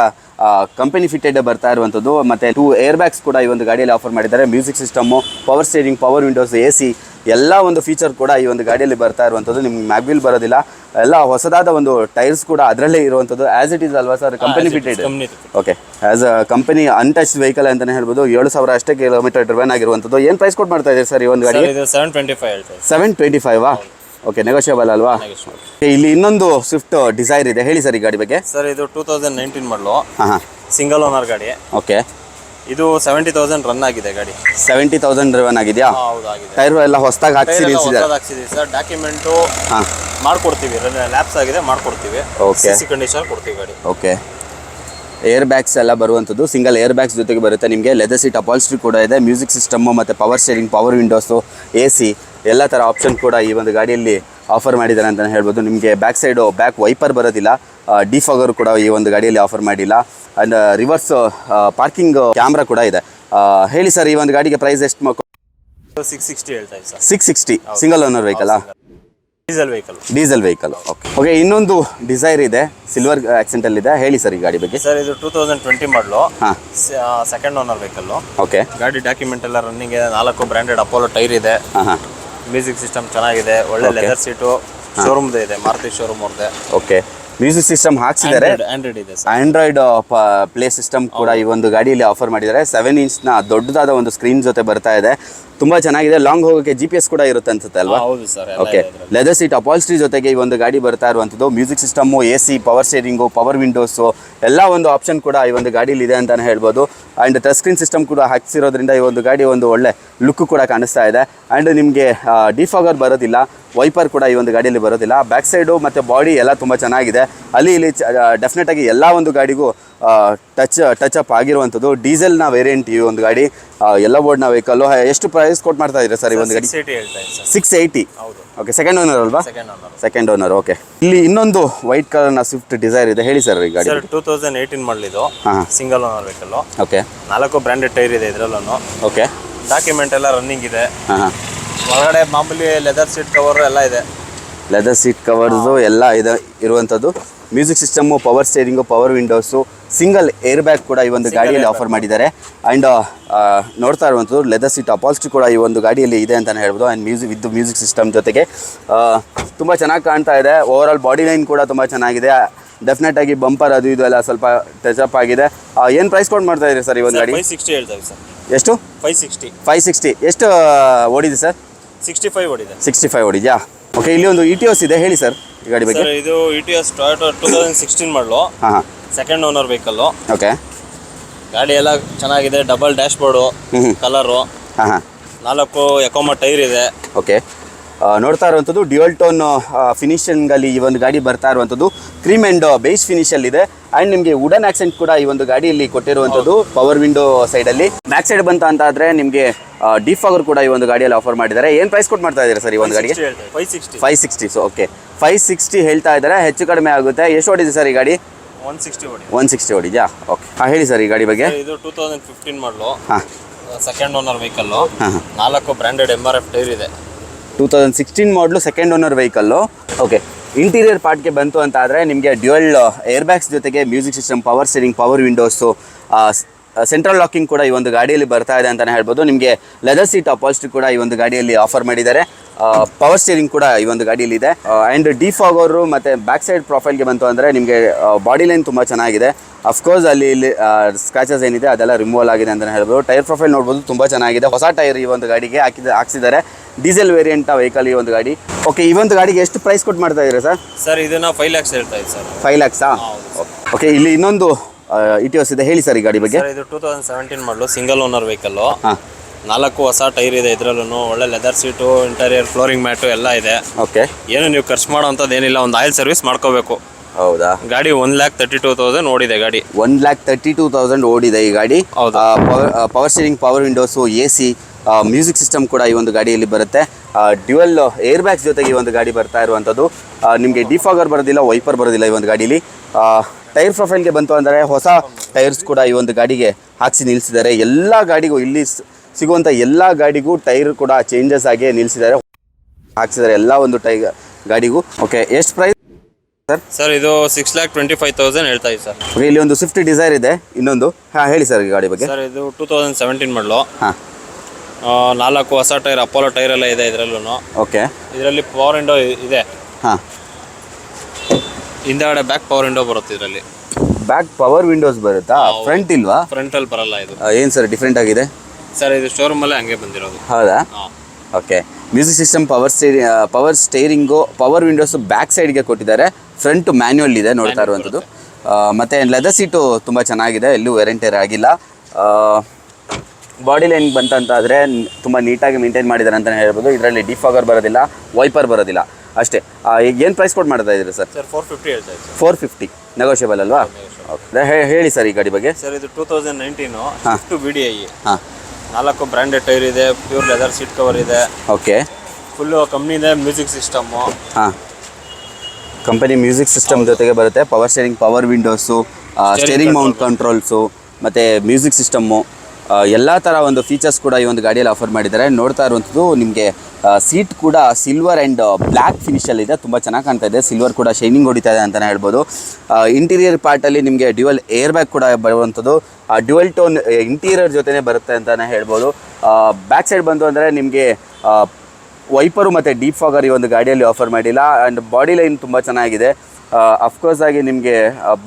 ಕಂಪನಿ ಫಿಟೆಡ್ ಬರ್ತಾ ಇರುವಂಥದ್ದು. ಮತ್ತು ಟೂ ಏರ್ ಬ್ಯಾಗ್ಸ್ ಕೂಡ ಈ ಒಂದು ಗಾಡಿಯಲ್ಲಿ ಆಫರ್ ಮಾಡಿದ್ದಾರೆ. Music system power steering power windows A C ಎಲ್ಲ ಒಂದು ಫೀಚರ್ ಕೂಡ ಈ ಒಂದು ಗಾಡಿಯಲ್ಲಿ ಬರ್ತಾ ಇರುವಂಥದ್ದು. ನಿಮ್ಗೆ ಮ್ಯಾಗ್ವಿಲ್ ಬರೋದಿಲ್ಲ. ಎಲ್ಲ ಹೊಸದಾದ ಒಂದು ಟೈರ್ಸ್ ಕೂಡ ಅದರಲ್ಲೇ ಇರುವಂಥದ್ದು. ಆಸ್ ಇಟ್ ಈಸ್ ಅಲ್ವಾ sir company fitted okay as a company untouched vehicle ಅಂತಾನೆ ಹೇಳ್ಬೋದು. ಏಳು ಸಾವಿರ ಅಷ್ಟೇ ಕಿಲೋಮೀಟರ್ ಡ್ರೈನ್ ಆಗಿರುವಂಥದ್ದು. ಏನು ಪ್ರೈಸ್ ಕೊಟ್ಟು ಮಾಡ್ತಾ ಇದೆ ಸರ್ ಈ ಒಂದು ಗಾಡಿ? Seven twenty five seven twenty ಫೈವಾ okay negotiable ಅಲ್ವಾ? ಇಲ್ಲಿ ಇನ್ನೊಂದು ಸ್ವಿಫ್ಟ್ ಡಿಸೈರ್ ಇದೆ. ಹೇಳಿ ಸರ್ ಈ ಗಾಡಿ ಬಗ್ಗೆ. ಸರ್ ಇದು two thousand nineteen model single owner ಗಾಡಿ. ಓಕೆ ಇದು ಸೆವೆಂಟಿ ತೌಸಂಡ್ ರನ್ ಆಗಿದೆ ಗಾಡಿ. ಸೆವೆಂಟಿ ತೌಸಂಡ್ ರನ್ ಆಗಿದೆಯಾ? ಟೈರ್ ಎಲ್ಲ ಹೊಸದಾಗಿ ಹಾಕ್ಸಿ ಹಾಕ್ಸಿದೀವಿ ಸರ್. ಡಾಕ್ಯುಮೆಂಟು ಮಾಡ್ಕೊಡ್ತೀವಿ. ಲ್ಯಾಪ್ಸ್ ಆಗಿದೆ ಮಾಡ್ಕೊಡ್ತೀವಿ. ಓಕೆ ಸಿ ಕಂಡೀಷನ್ ಕೊಡ್ತೀವಿ ಗಾಡಿ. ಓಕೆ ಏರ್ ಬ್ಯಾಗ್ಸ್ ಎಲ್ಲ ಬರುವಂಥದ್ದು. ಸಿಂಗಲ್ ಏರ್ ಬ್ಯಾಗ್ಸ್ ಜೊತೆಗೆ ಬರುತ್ತೆ. ನಿಮಗೆ ಲೆದರ್ ಸೀಟ್ ಅಪಾಲ್ಸ್ಟ್ರಿ ಕೂಡ ಇದೆ. ಮ್ಯೂಸಿಕ್ ಸಿಸ್ಟಮ್ಮು ಮತ್ತು power steering power windows A C ಎಲ್ಲ ಥರ ಆಪ್ಷನ್ ಕೂಡ ಈ ಒಂದು ಗಾಡಿಯಲ್ಲಿ ಆಫರ್ ಮಾಡಿದ್ದಾರೆ ಅಂತಲೇ ಹೇಳ್ಬೋದು. ನಿಮಗೆ ಬ್ಯಾಕ್ ಸೈಡು ಬ್ಯಾಕ್ ವೈಪರ್ ಬರೋದಿಲ್ಲ. ಡಿಫಾಗರ್ ಕೂಡ ಈ ಒಂದು ಗಾಡಿಯಲ್ಲಿ ಆಫರ್ ಮಾಡಿಲ್ಲ. ಆ್ಯಂಡ್ ರಿವರ್ಸ್ ಪಾರ್ಕಿಂಗ್ ಕ್ಯಾಮ್ರಾ ಕೂಡ ಇದೆ. ಹೇಳಿ ಸರ್ ಈ ಒಂದು ಗಾಡಿಗೆ ಪ್ರೈಸ್ ಎಷ್ಟು ಸಿಕ್ಸ್ ಸಿಕ್ಸ್ಟಿ ಹೇಳ್ತಾ sir six sixty single owner vehicle diesel vehicle diesel vehicle okay okay ಇನ್ನೊಂದು ಡಿಸೈರ್ ಇದೆ. ಸಿಲ್ವರ್ ಆಕ್ಸೆಂಟಲ್ಲಿ ಇದೆ. ಹೇಳಿ ಸರ್ ಈ ಗಾಡಿ ಬಗ್ಗೆ. ಸರ್ ಇದು two thousand twenty model second owner vehicle okay ಗಾಡಿ ಡಾಕ್ಯುಮೆಂಟ್ ಎಲ್ಲ ರನ್ನಿಂಗ್ ಇದೆ. ನಾಲ್ಕು ಬ್ರ್ಯಾಂಡೆಡ್ ಅಪೋಲೋ ಟೈರ್ ಇದೆ. ಮ್ಯೂಸಿಕ್ ಸಿಸ್ಟಮ್ ಚೆನ್ನಾಗಿದೆ ಒಳ್ಳೆ ಲೆದರ್ ಸೀಟು ಶೋರೂಮ್ ಇದೆ ಮಾರುತಿ ಶೋರೂಮ್ ಅವ್ರದ್ದೆ ಓಕೆ ಮ್ಯೂಸಿಕ್ ಸಿಸ್ಟಮ್ ಹಾಕ್ಸಿದ್ದಾರೆ ಆಂಡ್ರಾಯ್ಡ್ ಇದೆ ಆಂಡ್ರಾಯ್ಡ್ ಪ್ಲೇ ಸಿಸ್ಟಮ್ ಕೂಡ ಈ ಒಂದು ಗಾಡಿಯಲ್ಲಿ ಆಫರ್ ಮಾಡಿದ್ದಾರೆ. ಸೆವೆನ್ ಇಂಚ್ನ ದೊಡ್ಡದಾದ ಒಂದು ಸ್ಕ್ರೀನ್ ಜೊತೆ ಬರ್ತಾ ಇದೆ. ತುಂಬ ಚೆನ್ನಾಗಿದೆ. ಲಾಂಗ್ ಹೋಗೋಕೆ ಜಿ ಪಿ ಎಸ್ ಕೂಡ ಇರುತ್ತೆ ಅನ್ಸುತ್ತೆ ಅಲ್ವಾ? ಹೌದು sir okay leather seat upholstery ಜೊತೆಗೆ ಈ ಒಂದು ಗಾಡಿ ಬರ್ತಾ ಇರುವಂಥದ್ದು. Music system A C power steering power windows ಎಲ್ಲ ಒಂದು ಆಪ್ಷನ್ ಕೂಡ ಈ ಒಂದು ಗಾಡೀಲಿ ಇದೆ ಅಂತಲೇ ಹೇಳ್ಬೋದು. ಆ್ಯಂಡ್ ಟಚ್ ಸ್ಕ್ರೀನ್ ಸಿಸ್ಟಮ್ ಕೂಡ ಹಾಕ್ಸಿರೋದ್ರಿಂದ ಈ ಒಂದು ಗಾಡಿ ಒಂದು ಒಳ್ಳೆ ಲುಕ್ ಕೂಡ ಕಾಣಿಸ್ತಾ ಇದೆ. ಆ್ಯಂಡ್ ನಿಮಗೆ ಡಿಫಾಗರ್ ಬರೋದಿಲ್ಲ. ವೈಪರ್ ಕೂಡ ಈ ಒಂದು ಗಾಡಿಯಲ್ಲಿ ಬರೋದಿಲ್ಲ. ಬ್ಯಾಕ್ ಸೈಡು ಮತ್ತು ಬಾಡಿ ಎಲ್ಲ ತುಂಬ ಚೆನ್ನಾಗಿದೆ. ಅಲ್ಲಿ ಇಲ್ಲಿ ಡೆಫಿನೆಟಾಗಿ ಎಲ್ಲ ಒಂದು ಗಾಡಿಗೂ ಟಚ್ ಟಚ್ ಅಪ್ ಆಗಿರುವಂಥದ್ದು. ಡೀಸೆಲ್ನ ವೇರಿಯಂಟ್ ಈ ಒಂದು ಗಾಡಿ. ಎಲ್ಲ ಬೋರ್ಡ್ನ ವೆಹಿಕಲ್ಲು ಎಷ್ಟು ಪ್ರೈಸ್ ಕೊಟ್ಟು ಮಾಡ್ತಾ ಇದ್ದೀರಾ ಸರ್ ಈ ಒಂದು ಗಾಡಿ? ಸಿಕ್ಸ್ ಏಯ್ಟಿ ಹೌದು. ಓಕೆ ಸೆಕೆಂಡ್ ಓನರ್ ಅಲ್ವಾ? Second owner second owner okay ಇಲ್ಲಿ ಇನ್ನೊಂದು ವೈಟ್ ಕಲರ್ನ ಸ್ವಿಫ್ಟ್ ಡಿಸೈರ್ ಇದೆ. ಹೇಳಿ ಸರ್ ಈ ಗಾಡಿ ಸರ್ ಟೂ ತೌಸಂಡ್ ಏಯ್ಟೀನ್ ಮಾಡಲಿದ್ದು ಸಿಂಗಲ್ ಓನರ್ ವೆಹಿಕಲ್ ಓಕೆ ನಾಲ್ಕು ಬ್ರ್ಯಾಂಡೆಡ್ ಟೈರ್ ಇದೆ ಇದರಲ್ಲೂ ಓಕೆ ಡಾಕ್ಯುಮೆಂಟ್ ಎಲ್ಲ ರನ್ನಿಂಗ್ ಇದೆ. ಹಾಂ ಹಾಂ. ಒಳಗಡೆ ಮಾಮೂಲಿ ಲೆದರ್ ಸೀಟ್ ಕವರ್ ಎಲ್ಲ ಇದೆ. ಲೆದರ್ ಸೀಟ್ ಕವರ್ಸು ಎಲ್ಲ ಇದೆ ಇರುವಂಥದ್ದು. Music system power steering power windows single airbag ಕೂಡ ಈ ಒಂದು ಗಾಡಿಯಲ್ಲಿ ಆಫರ್ ಮಾಡಿದ್ದಾರೆ. ಆ್ಯಂಡ್ ನೋಡ್ತಾ ಇರುವಂಥದ್ದು ಲೆದರ್ ಸೀಟ್ ಅಪಾಲ್ಸ್ಟ್ರಿ ಕೂಡ ಈ ಒಂದು ಗಾಡಿಯಲ್ಲಿ ಇದೆ ಅಂತಲೇ ಹೇಳ್ಬೋದು. And music with music system ಜೊತೆಗೆ ತುಂಬ ಚೆನ್ನಾಗಿ ಕಾಣ್ತಾ ಇದೆ. ಓವರ್ ಆಲ್ ಬಾಡಿ ಲೈನ್ ಕೂಡ ತುಂಬ ಚೆನ್ನಾಗಿದೆ. ಡೆಫಿನೆಟ್ ಆಗಿ ಬಂಪರ್ ಅದು ಇದು ಎಲ್ಲ ಸ್ವಲ್ಪ ಟಚಪ್ ಆಗಿದೆ. ಏನು ಪ್ರೈಸ್ ಕೊಟ್ಟು ಮಾಡ್ತಾ ಇದ್ದೀರಿ ಸರ್ ಈ ಒಂದು ಗಾಡಿ? ಸಿಕ್ಸ್ಟಿ ಹೇಳ್ತಾರೆ ಸರ್. ಎಷ್ಟು? ಫೈವ್ ಸಿಕ್ಸ್ಟಿ ಫೈವ್ ಸಿಕ್ಸ್ಟಿ ಎಷ್ಟು ಓಡಿದೆ ಸರ್? ಸಿಕ್ಸ್ಟಿ ಫೈವ್ ಓಡಿದೆ. ಸಿಕ್ಸ್ಟಿ ಫೈವ್ ಓಡಿದ್ಯಾ? ಓಕೆ ಇಲ್ಲಿ ಒಂದು ಇ ಟಿ ಎಸ್ ಇದೆ. ಹೇಳಿ ಸರ್ ಈ ಗಾಡಿ ಬಗ್ಗೆ. ಇದು Etios Toyota two thousand sixteen model ಹಾಂ. ಸೆಕೆಂಡ್ ಓನರ್ ವೆಹಿಕಲ್ಲು ಓಕೆ ಗಾಡಿ ಎಲ್ಲ ಚೆನ್ನಾಗಿದೆ ಡಬಲ್ ಡ್ಯಾಶ್ ಬೋರ್ಡು ಕಲರು ಹಾಂ ಹಾಂ. ನಾಲ್ಕು ಎಕೋಮ ಟೈರ್ ಇದೆ. ಓಕೆ ನೋಡ್ತಾ ಇರುವಂಥದ್ದು ಡ್ಯುಯಲ್ ಟೋನ್ ಫಿನಿಷಿಂಗಲ್ಲಿ ಈ ಒಂದು ಗಾಡಿ ಬರ್ತಾ ಇರುವಂಥದ್ದು. ಕ್ರೀಮ್ ಆ್ಯಂಡ್ ಬೇಸ್ ಫಿನಿಷಲ್ಲಿದೆ ಆ್ಯಂಡ್ ನಿಮಗೆ ವುಡನ್ ಆಕ್ಸೆಂಟ್ ಕೂಡ ಈ ಒಂದು ಗಾಡಿಯಲ್ಲಿ ಕೊಟ್ಟಿರುವಂಥದ್ದು ಪವರ್ ವಿಂಡೋ ಸೈಡಲ್ಲಿ ಬ್ಯಾಕ್ ಸೈಡ್ ಬಂತ ಅಂತ ಆದರೆ ನಿಮಗೆ ಡಿಫಾಗರ್ ಕೂಡ ಈ ಒಂದು ಗಾಡಿಯಲ್ಲಿ ಆಫರ್ ಮಾಡಿದ್ದಾರೆ. ಏನು ಪ್ರೈಸ್ ಕೊಟ್ಟು ಮಾಡ್ತಾ ಇದ್ದೀರಾ ಸರ್ ಈ ಒಂದು ಗಾಡಿಗೆ? Five sixty five sixty so okay five sixty ಹೇಳ್ತಾ ಇದ್ದಾರೆ. ಹೆಚ್ಚು ಕಡಿಮೆ ಆಗುತ್ತೆ. ಎಷ್ಟು ಓಡಿದೆ ಸರ್ ಈ ಗಾಡಿ? ಒನ್ ಸಿಕ್ಸ್ಟಿ ಓಡಿ ಒನ್ ಸಿಕ್ಸ್ಟಿ ಓಡಿದ್ಯಾ ಓಕೆ ಹಾಂ ಹೇಳಿ ಸರ್ ಈ ಗಾಡಿ ಬಗ್ಗೆ. ಇದು ಟೂ ತೌಸಂಡ್ ಫಿಫ್ಟೀನ್ ಮಾಡಲು ಹಾಂ. ಸೆಕೆಂಡ್ ಓನರ್ ವೆಹಿಕಲ್ಲು ನಾಲ್ಕು ಬ್ರ್ಯಾಂಡೆಡ್ ಎಂ ಆರ್ ಎಫ್ ಟೈರ್ ಇದೆ. Two thousand sixteen model second owner vehicle okay interior ಪಾರ್ಟ್ಗೆ ಬಂತು ಅಂತ ಆದರೆ ನಿಮಗೆ ಡ್ಯುಯಲ್ ಏರ್ ಬ್ಯಾಗ್ಸ್ ಜೊತೆಗೆ music system power steering power windows central locking ಕೂಡ ಈ ಒಂದು ಗಾಡಿಯಲ್ಲಿ ಬರ್ತಾ ಇದೆ ಅಂತಲೇ ಹೇಳ್ಬೋದು. ನಿಮಗೆ ಲೆದರ್ ಸೀಟ್ ಅಪಾಲ್ಸ್ಟ್ರಿ ಕೂಡ ಈ ಒಂದು ಗಾಡಿಯಲ್ಲಿ ಆಫರ್ ಮಾಡಿದ್ದಾರೆ. ಪವರ್ ಸ್ಟೀರಿಂಗ್ ಕೂಡ ಈ ಒಂದು ಗಾಡಿಯಲ್ಲಿ ಇದೆ ಆ್ಯಂಡ್ ಡಿಫಾಗರು ಮತ್ತು ಬ್ಯಾಕ್ ಸೈಡ್ ಪ್ರೊಫೈಲ್ಗೆ ಬಂತು ಅಂದರೆ ನಿಮಗೆ ಬಾಡಿ ಲೈನ್ ತುಂಬ ಚೆನ್ನಾಗಿದೆ. ಅಫ್ಕೋರ್ಸ್ ಅಲ್ಲಿ ಇಲ್ಲಿ ಸ್ಕ್ರಾಚಸ್ ಏನಿದೆ ಅದೆಲ್ಲ ರಿಮೂವಲ್ ಆಗಿದೆ ಅಂತಲೇ ಹೇಳ್ಬೋದು. ಟೈರ್ ಪ್ರೊಫೈಲ್ ನೋಡ್ಬೋದು ತುಂಬ ಚೆನ್ನಾಗಿದೆ. ಹೊಸ ಟೈರ್ ಈ ಒಂದು ಗಾಡಿಗೆ ಹಾಕಿದ ಹಾಕ್ಸಿದ್ದಾರೆ. ಡೀಸೆಲ್ ವೇರಿಯಂಟ್ ವೆಹಿಕಲ್ ಈ ಒಂದು ಗಾಡಿ. ಓಕೆ ಈ ಒಂದು ಗಾಡಿಗೆ ಎಷ್ಟು ಪ್ರೈಸ್ ಕೊಟ್ಟು ಮಾಡ್ತಾ ಇದ್ದೀರಾ ಸರ್ ಸರ್ ಇದನ್ನ ಫೈವ್ ಲ್ಯಾಕ್ಸ್ ಹೇಳ್ತಾ ಇದ್ದೀವಿ ಸರ್ ಫೈವ್ ಲ್ಯಾಕ್ಸಾ ಓಕೆ ಇಲ್ಲಿ ಇನ್ನೊಂದು ಇಟೋಸ್ ಇದೆ. ಹೇಳಿ ಸರ್ ಈ ಗಾಡಿ ಬಗ್ಗೆ. ಇದು two thousand seventeen model single owner vehicle ಹಾಂ. ನಾಲ್ಕು ಹೊಸ ಟೈರ್ ಇದೆ ಇದರಲ್ಲೂ ಒಳ್ಳೆ leather seat interior flooring mat ಎಲ್ಲ ಇದೆ. ಓಕೆ ಏನು ನೀವು ಖರ್ಚು ಮಾಡೋ ಅಂಥದ್ದು ಏನಿಲ್ಲ ಒಂದು ಆಯಿಲ್ ಸರ್ವಿಸ್ ಮಾಡ್ಕೋಬೇಕು. ಹೌದಾ? ಗಾಡಿ one lakh thirty two thousand ಓಡಿದೆ ಗಾಡಿ. One lakh thirty two thousand ಓಡಿದೆ ಈ ಗಾಡಿ. ಹೌದಾ. Power steering power windows A C music system ಕೂಡ ಈ ಒಂದು ಗಾಡಿಯಲ್ಲಿ ಬರುತ್ತೆ. ಡ್ಯುಯಲ್ ಏರ್ ಬ್ಯಾಗ್ಸ್ ಜೊತೆಗೆ ಈ ಒಂದು ಗಾಡಿ ಬರ್ತಾ ಇರುವಂಥದ್ದು. ನಿಮಗೆ ಡಿಫಾಗರ್ ಬರೋದಿಲ್ಲ ವೈಪರ್ ಬರೋದಿಲ್ಲ ಈ ಒಂದು ಗಾಡೀಲಿ. ಟೈರ್ ಪ್ರೊಫೈಲ್ಗೆ ಬಂತು ಅಂದರೆ ಹೊಸ ಟೈರ್ಸ್ ಕೂಡ ಈ ಒಂದು ಗಾಡಿಗೆ ಹಾಕಿಸಿ ನಿಲ್ಲಿಸಿದ್ದಾರೆ. ಎಲ್ಲ ಗಾಡಿಗೂ ಇಲ್ಲಿ ಸಿಗುವಂಥ ಎಲ್ಲ ಗಾಡಿಗೂ ಟೈರ್ ಕೂಡ ಚೇಂಜಸ್ ಆಗಿ ನಿಲ್ಲಿಸಿದ್ದಾರೆ ಹಾಕ್ಸಿದ್ದಾರೆ ಎಲ್ಲ ಒಂದು ಟೈ ಗಾಡಿಗೂ. ಓಕೆ ಎಷ್ಟು ಪ್ರೈಸ್ ಸರ್ ಸರ್ ಇದು six lakh twenty five thousand ಹೇಳ್ತಾ ಇದೆ ಸರ್ ಓಕೆ ಇಲ್ಲಿ ಒಂದು ಸ್ವಿಫ್ಟ್ ಡಿಸೈರ್ ಇದೆ. ಇನ್ನೊಂದು. ಹಾಂ ಹೇಳಿ ಸರ್ ಈ ಗಾಡಿ ಬಗ್ಗೆ. ಸರ್ ಇದು ಟೂ ತೌಸಂಡ್ ಸೆವೆಂಟೀನ್ ಮಾಡಲು ಹಾಂ. ನಾಲ್ಕು ಹೊಸ ಟೈರ್ ಅಪೋಲೋ ಟೈರ್ ಎಲ್ಲ ಇದೆ ಇದರಲ್ಲೂ ಓಕೆ ಇದರಲ್ಲಿ ಪವರ್ ವಿಂಡೋ ಇದೆ. ಹಾಂ. ಹಿಂದೆಗಡೆ ಬ್ಯಾಕ್ ಪವರ್ ವಿಂಡೋ ಬರುತ್ತೆ ಇದರಲ್ಲಿ. ಬ್ಯಾಕ್ ಪವರ್ ವಿಂಡೋಸ್ ಬರುತ್ತಾ? ಫ್ರಂಟ್ ಇಲ್ವಾ? ಫ್ರಂಟಲ್ಲಿ ಬರಲ್ಲ ಇದು. ಏನು ಸರ್ ಡಿಫ್ರೆಂಟ್ ಆಗಿದೆ? ಸರ್ ಇದು ಶೋರೂಮಲ್ಲೇ ಹಂಗೆ ಬಂದಿರೋದು. ಹೌದಾ? Okay music system power steer power steering power windows back ಸೈಡ್ಗೆ ಕೊಟ್ಟಿದ್ದಾರೆ. ಫ್ರಂಟ್ ಮ್ಯಾನ್ಯುವಲ್ ಇದೆ ನೋಡ್ತಾ ಇರುವಂಥದ್ದು. ಮತ್ತು ಲೆದರ್ ಸೀಟು ತುಂಬ ಚೆನ್ನಾಗಿದೆ ಎಲ್ಲೂ ವೇರೆಂಟೇರ್ ಆಗಿಲ್ಲ. ಬಾಡಿ ಲೈನ್ ಬಂತಂತಾದರೆ ತುಂಬ ನೀಟಾಗಿ ಮೇಂಟೈನ್ ಮಾಡಿದ್ದಾರೆ ಅಂತಲೇ ಹೇಳ್ಬೋದು. ಇದರಲ್ಲಿ ಡಿಫಾಗರ್ ಬರೋದಿಲ್ಲ ವೈಪರ್ ಬರೋದಿಲ್ಲ. ಅಷ್ಟೇ. ಈಗ ಏನು ಪ್ರೈಸ್ ಕೊಟ್ಟು ಮಾಡ್ತಾ ಇದ್ದೀರಿ ಸರ್? ಸರ್ ಫೋರ್ ಫಿಫ್ಟಿ ಹೇಳ್ತಾ ಫೋರ್ ಫಿಫ್ಟಿ ನೆಗೋಷಿಯಬಲ್ ಅಲ್ವಾ? ಓಕೆ ಹೇಳಿ ಸರ್ ಈ ಗಾಡಿ ಬಗ್ಗೆ. ಸರ್ ಇದು two thousand nineteen two B D I ಹಾಂ. ನಾಲ್ಕು ಬ್ರ್ಯಾಂಡೆಡ್ ಟೈರ್ ಇದೆ ಪ್ಯೂರ್ ಲೆದರ್ ಸೀಟ್ ಕವರ್ ಇದೆ. ಓಕೆ ಫುಲ್ಲು ಕಂಪ್ನಿದೆ ಮ್ಯೂಸಿಕ್ ಸಿಸ್ಟಮ್ಮು ಹಾಂ. ಕಂಪನಿ ಮ್ಯೂಸಿಕ್ ಸಿಸ್ಟಮ್ ಜೊತೆಗೆ ಬರುತ್ತೆ. Power steering power windows steering mount controls ಮತ್ತು ಮ್ಯೂಸಿಕ್ ಸಿಸ್ಟಮ್ಮು ಎಲ್ಲ ಥರ ಒಂದು ಫೀಚರ್ಸ್ ಕೂಡ ಈ ಒಂದು ಗಾಡಿಯಲ್ಲಿ ಆಫರ್ ಮಾಡಿದ್ದಾರೆ. ನೋಡ್ತಾ ಇರುವಂಥದ್ದು ನಿಮಗೆ ಸೀಟ್ ಕೂಡ ಸಿಲ್ವರ್ ಆ್ಯಂಡ್ ಬ್ಲ್ಯಾಕ್ ಫಿನಿಶಲ್ಲಿದೆ ತುಂಬ ಚೆನ್ನಾಗಿ ಕಾಣ್ತಾ ಇದೆ. ಸಿಲ್ವರ್ ಕೂಡ ಶೈನಿಂಗ್ ಹೊಡಿತಾ ಇದೆ ಅಂತಲೇ ಹೇಳ್ಬೋದು. ಇಂಟೀರಿಯರ್ ಪಾರ್ಟಲ್ಲಿ ನಿಮಗೆ ಡ್ಯುವಲ್ ಏರ್ ಬ್ಯಾಗ್ ಕೂಡ ಬರುವಂಥದ್ದು. ಡ್ಯುವಲ್ ಟೋನ್ ಇಂಟೀರಿಯರ್ ಜೊತೆನೇ ಬರುತ್ತೆ ಅಂತಲೇ ಹೇಳ್ಬೋದು. ಬ್ಯಾಕ್ ಸೈಡ್ ಬಂದು ಅಂದರೆ ನಿಮಗೆ ವೈಪರು ಮತ್ತು ಡೀಪ್ ಫಾಗರ್ ಈ ಒಂದು ಗಾಡಿಯಲ್ಲಿ ಆಫರ್ ಮಾಡಿಲ್ಲ. ಆ್ಯಂಡ್ ಬಾಡಿ ಲೈನ್ ತುಂಬ ಚೆನ್ನಾಗಿದೆ. ಅಫ್ಕೋರ್ಸ್ ಆಗಿ ನಿಮಗೆ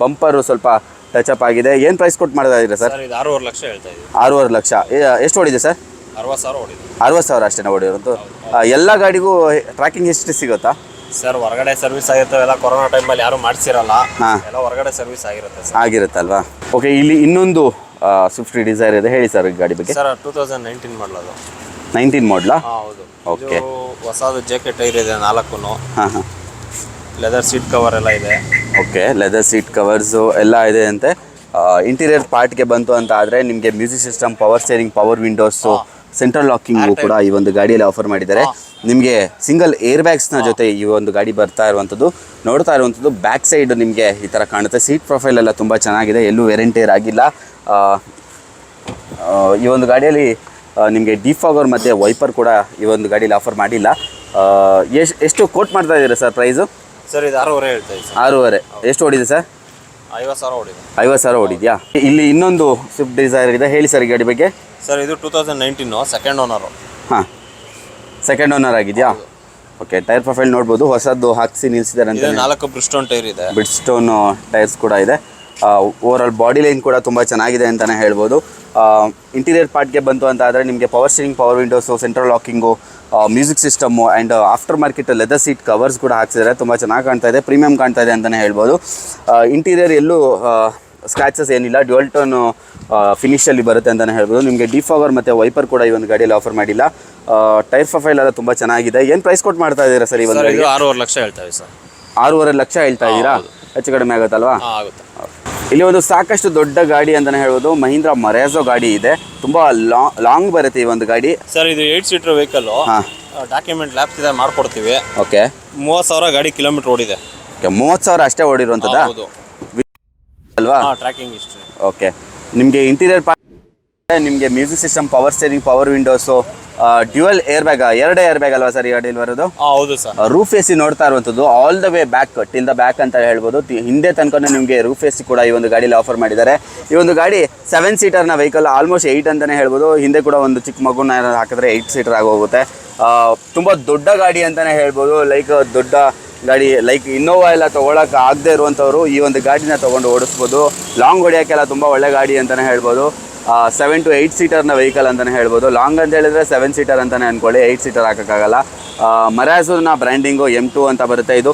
ಬಂಪರು ಸ್ವಲ್ಪ ಟಚ್ ಅಪ್ ಆಗಿದೆ. ಏನು ಪ್ರೈಸ್ ಕೊಟ್ಟು ಮಾಡ್ತಾ ಇದ್ದೀರಾ ಸರ್ ಆರೂವರೆ ಲಕ್ಷ ಹೇಳ್ತಾ ಆರೂವರೆ ಲಕ್ಷ. ಎಷ್ಟು ಓಡಿದೆ ಸರ್ ಅರವತ್ತು ಸಾವಿರ ಹೊಡಿದೆ ಅರವತ್ತು ಸಾವಿರ ಅಷ್ಟೇ ಓಡಿರೋದು? ಎಲ್ಲ ಗಾಡಿಗೂ ಟ್ರ್ಯಾಕಿಂಗ್ ಹಿಸ್ಟ್ರಿ ಸಿಗುತ್ತಾ? ಸರ್ ಹೊರಗಡೆ ಸರ್ವಿಸ್ ಆಗಿರ್ತವೆ ಎಲ್ಲ ಕೊರೋನಾ ಟೈಮಲ್ಲಿ ಯಾರು ಮಾಡಿಸಿರಲ್ಲ. ಹಾ. ಎಲ್ಲ ಹೊರಗಡೆ ಸರ್ವಿಸ್ ಆಗಿರುತ್ತೆ ಸರ್. ಆಗಿರುತ್ತಲ್ವಾ? ಓಕೆ ಇಲ್ಲಿ ಇನ್ನೊಂದು ಸ್ವಿಫ್ಟ್ ಡಿಸೈರ್ ಇದೆ. ಹೇಳಿ ಸರ್ ಈ ಗಾಡಿ ಬಗ್ಗೆ. ಸರ್ ಟೂ ತೌಸಂಡ್ ನೈನ್ಟೀನ್ ಮಾಡಲದು ನೈನ್ಟೀನ್ ಮಾಡಲಾ ಹಾಂ ಹೌದು. ಓಕೆ ಇದು ಹೊಸದು ಜೆ ಕೆ ಟೈರ್ ಇದೆ ನಾಲ್ಕು ಹಾಂ ಹಾಂ. ಲೆದರ್ ಸೀಟ್ ಕವರ್ ಎಲ್ಲ ಇದೆ. ಓಕೆ ಲೆದರ್ ಸೀಟ್ ಕವರ್ಸು ಎಲ್ಲ ಇದೆ ಅಂತೆ. ಇಂಟೀರಿಯರ್ ಪಾರ್ಟ್ಗೆ ಬಂತು ಅಂತ ಆದರೆ ನಿಮಗೆ music system power steering power windows central locking ಕೂಡ ಈ ಒಂದು ಗಾಡಿಯಲ್ಲಿ ಆಫರ್ ಮಾಡಿದ್ದಾರೆ. ನಿಮಗೆ ಸಿಂಗಲ್ ಏರ್ ಬ್ಯಾಗ್ಸ್ನ ಜೊತೆ ಈ ಒಂದು ಗಾಡಿ ಬರ್ತಾ ಇರುವಂಥದ್ದು ನೋಡ್ತಾ ಇರುವಂಥದ್ದು ಬ್ಯಾಕ್ ಸೈಡ್ ನಿಮಗೆ ಈ ಥರ ಕಾಣುತ್ತೆ. ಸೀಟ್ ಪ್ರೊಫೈಲ್ ಎಲ್ಲ ತುಂಬ ಚೆನ್ನಾಗಿದೆ ಎಲ್ಲೂ ವೆರೆಂಟೇರ್ ಆಗಿಲ್ಲ. ಈ ಒಂದು ಗಾಡಿಯಲ್ಲಿ ನಿಮಗೆ ಡಿಫಾಗರ್ ಮತ್ತು ವೈಪರ್ ಕೂಡ ಈ ಒಂದು ಗಾಡಿಯಲ್ಲಿ ಆಫರ್ ಮಾಡಿಲ್ಲ. ಎಷ್ಟು ಎಷ್ಟು ಕೋಟ್ ಮಾಡ್ತಾ ಇದ್ದೀರಾ ಸರ್ ಪ್ರೈಸು ಸರ್ ಇದು ಆರೂವರೆ ಹೇಳ್ತಾ ಆರೂವರೆ. ಎಷ್ಟು ಓಡಿದೆ ಸರ್ ಐವತ್ತು ಸಾವಿರ ಹೊಡಿದ್ಯಾ ಐವತ್ತು ಸಾವಿರ ಓಡಿದ್ಯಾ? ಇಲ್ಲಿ ಇನ್ನೊಂದು ಸ್ವಿಫ್ಟ್ ಡಿಸೈರ್ ಇದೆ. ಹೇಳಿ ಸರ್ ಈ ಗಾಡಿ ಬಗ್ಗೆ. ಸರ್ ಇದು two thousand nineteen second owner ಹಾಂ. ಸೆಕೆಂಡ್ ಓನರ್ ಆಗಿದೆಯಾ? ಓಕೆ ಟೈರ್ ಪ್ರೊಫೈಲ್ ನೋಡ್ಬೋದು. ಹೊಸದು ಹಾಕಿಸಿ ನಿಲ್ಸಿದ್ದಾರೆ ಅಂತ ನಾಲ್ಕು ಬ್ರಿಡ್ಸ್ಟೋನ್ ಟೈರ್ ಇದೆ. ಬ್ರಿಡ್ಸ್ಟೋನ್ ಟೈರ್ಸ್ ಕೂಡ ಇದೆ. ಓವರ್ ಆಲ್ ಬಾಡಿ ಲೈನ್ ಕೂಡ ತುಂಬ ಚೆನ್ನಾಗಿದೆ ಅಂತಲೇ ಹೇಳ್ಬೋದು. ಇಂಟೀರಿಯರ್ ಪಾರ್ಟ್ಗೆ ಬಂತು ಅಂತ ಆದರೆ ನಿಮಗೆ power steering power windows central locking music system and aftermarket leather seat covers ಕೂಡ ಹಾಕ್ಸಿದ್ದಾರೆ. ತುಂಬ ಚೆನ್ನಾಗಿ ಕಾಣ್ತಾ ಇದೆ ಪ್ರೀಮಿಯಂ ಕಾಣ್ತಾ ಇದೆ ಅಂತಲೇ ಹೇಳ್ಬೋದು. ಇಂಟೀರಿಯರ್ ಎಲ್ಲೂ ಸ್ಕ್ರ್ಯಾಚಸ್ ಏನಿಲ್ಲ ಡ್ಯುವಲ್ ಟೋನ್ ಫಿನಿಶಲ್ಲಿ ಬರುತ್ತೆ ಅಂತಲೇ ಹೇಳ್ಬೋದು. ನಿಮಗೆ ಡಿಫಾಗರ್ ಮತ್ತು ವೈಪರ್ ಕೂಡ ಈ ಒಂದು ಗಾಡಿಯಲ್ಲಿ ಆಫರ್ ಮಾಡಿಲ್ಲ. ಟೈರ್ ಪ್ರೊಫೈಲ್ ಎಲ್ಲ ತುಂಬ ಚೆನ್ನಾಗಿದೆ. ಏನು ಪ್ರೈಸ್ ಕೊಟ್ಟು ಮಾಡ್ತಾ ಇದ್ದೀರಾ ಸರ್ ಈ ಒಂದು ಆರೂವರೆ ಲಕ್ಷ ಹೇಳ್ತಾವೆ ಸರ್. ಆರೂವರೆ ಲಕ್ಷ ಹೇಳ್ತಾ ಇದ್ದೀರಾ? ಹೆಚ್ಚು ಕಡಿಮೆ ಆಗುತ್ತಲ್ವಾ? ಆಗುತ್ತೆ. ಇಲ್ಲಿ ಒಂದು ಸಾಕಷ್ಟು ದೊಡ್ಡ ಗಾಡಿ ಅಂತಲೇ ಹೇಳ್ಬೋದು. ಮಹೀಂದ್ರ ಮರೇಜೋ ಗಾಡಿ ಇದೆ. ತುಂಬಾ ಲಾಂಗ್ ಬರುತ್ತೆ ಈ ಒಂದು ಗಾಡಿ. ಸರ್ ಇದು ಏಟ್ ಸೀಟರ್ ವೆಹಿಕಲ್ ಹಾಂ. ಡಾಕ್ಯುಮೆಂಟ್ ಲ್ಯಾಪ್ಸ್ ಇದೆ ಮಾಡ್ಕೊಡ್ತೀವಿ. ಓಕೆ. ಮೂವತ್ತು ಸಾವಿರ ಗಾಡಿ ಕಿಲೋಮೀಟರ್ ಓಡಿದೆ. ಓಕೆ ಮೂವತ್ತು ಸಾವಿರ ಅಷ್ಟೇ ಓಡಿರುವಂಥದ್ದಾ? ಹೌದು. ಅಲ್ವಾ? Tracking history okay. ನಿಮಗೆ ಇಂಟೀರಿಯರ್ ಪಾರ್ಟ್ ನಿಮಗೆ music system power steering power windows dual air bag ಎರಡೇ ಏರ್ ಬ್ಯಾಗ್ ಅಲ್ವಾ ಸರ್ ಈ ಗಾಡಿಯಲ್ಲಿ ಬರೋದು? ಹೌದು ಸರ್. ರೂಫ್ ಎಸಿ ಸಿ ನೋಡ್ತಾ ಇರುವಂತದ್ದು all the way back till the back ಅಂತ ಹೇಳ್ಬೋದು. ಹಿಂದೆ ತನಕ ನಿಮಗೆ ರೂಫ್ ಎ ಸಿ ಕೂಡ ಈ ಒಂದು ಗಾಡಿಯಲ್ಲಿ ಆಫರ್ ಮಾಡಿದ್ದಾರೆ. ಈ ಒಂದು ಗಾಡಿ ಸೆವೆನ್ ಸೀಟರ್ನ ವೆಹಿಕಲ್ ಆಲ್ಮೋಸ್ಟ್ ಏಯ್ಟ್ ಅಂತಲೇ ಹೇಳ್ಬೋದು. ಹಿಂದೆ ಕೂಡ ಒಂದು ಚಿಕ್ಕ ಮಗುನ ಹಾಕಿದ್ರೆ ಏಯ್ಟ್ ಸೀಟರ್ ಆಗೋಗುತ್ತೆ ತುಂಬ ದೊಡ್ಡ ಗಾಡಿ ಅಂತಲೇ ಹೇಳ್ಬೋದು. ಲೈಕ್ ದೊಡ್ಡ ಗಾಡಿ ಲೈಕ್ ಇನ್ನೋವಾ ಎಲ್ಲ ತೊಗೊಳಕ್ಕೆ ಆಗದೆ ಇರುವಂಥವ್ರು ಈ ಒಂದು ಗಾಡಿನ ತಗೊಂಡು ಓಡಿಸ್ಬೋದು. ಲಾಂಗ್ ಹೊಡಿಯೋಕ್ಕೆಲ್ಲ ತುಂಬ ಒಳ್ಳೆ ಗಾಡಿ ಅಂತಲೇ ಹೇಳ್ಬೋದು. ಸೆವೆನ್ ಟು ಏಯ್ಟ್ ಸೀಟರ್ನ ವೆಹಿಕಲ್ ಅಂತಲೇ ಹೇಳ್ಬೋದು. ಲಾಂಗ್ ಅಂತ ಹೇಳಿದ್ರೆ ಸೆವೆನ್ ಸೀಟರ್ ಅಂತಲೇ ಅಂದ್ಕೊಳ್ಳಿ ಏಯ್ಟ್ ಸೀಟರ್ ಹಾಕೋಕ್ಕಾಗಲ್ಲ. ಮರಾಸೂರ್ನ ಬ್ರ್ಯಾಂಡಿಂಗು ಎಂ ಟು ಅಂತ ಬರುತ್ತೆ ಇದು.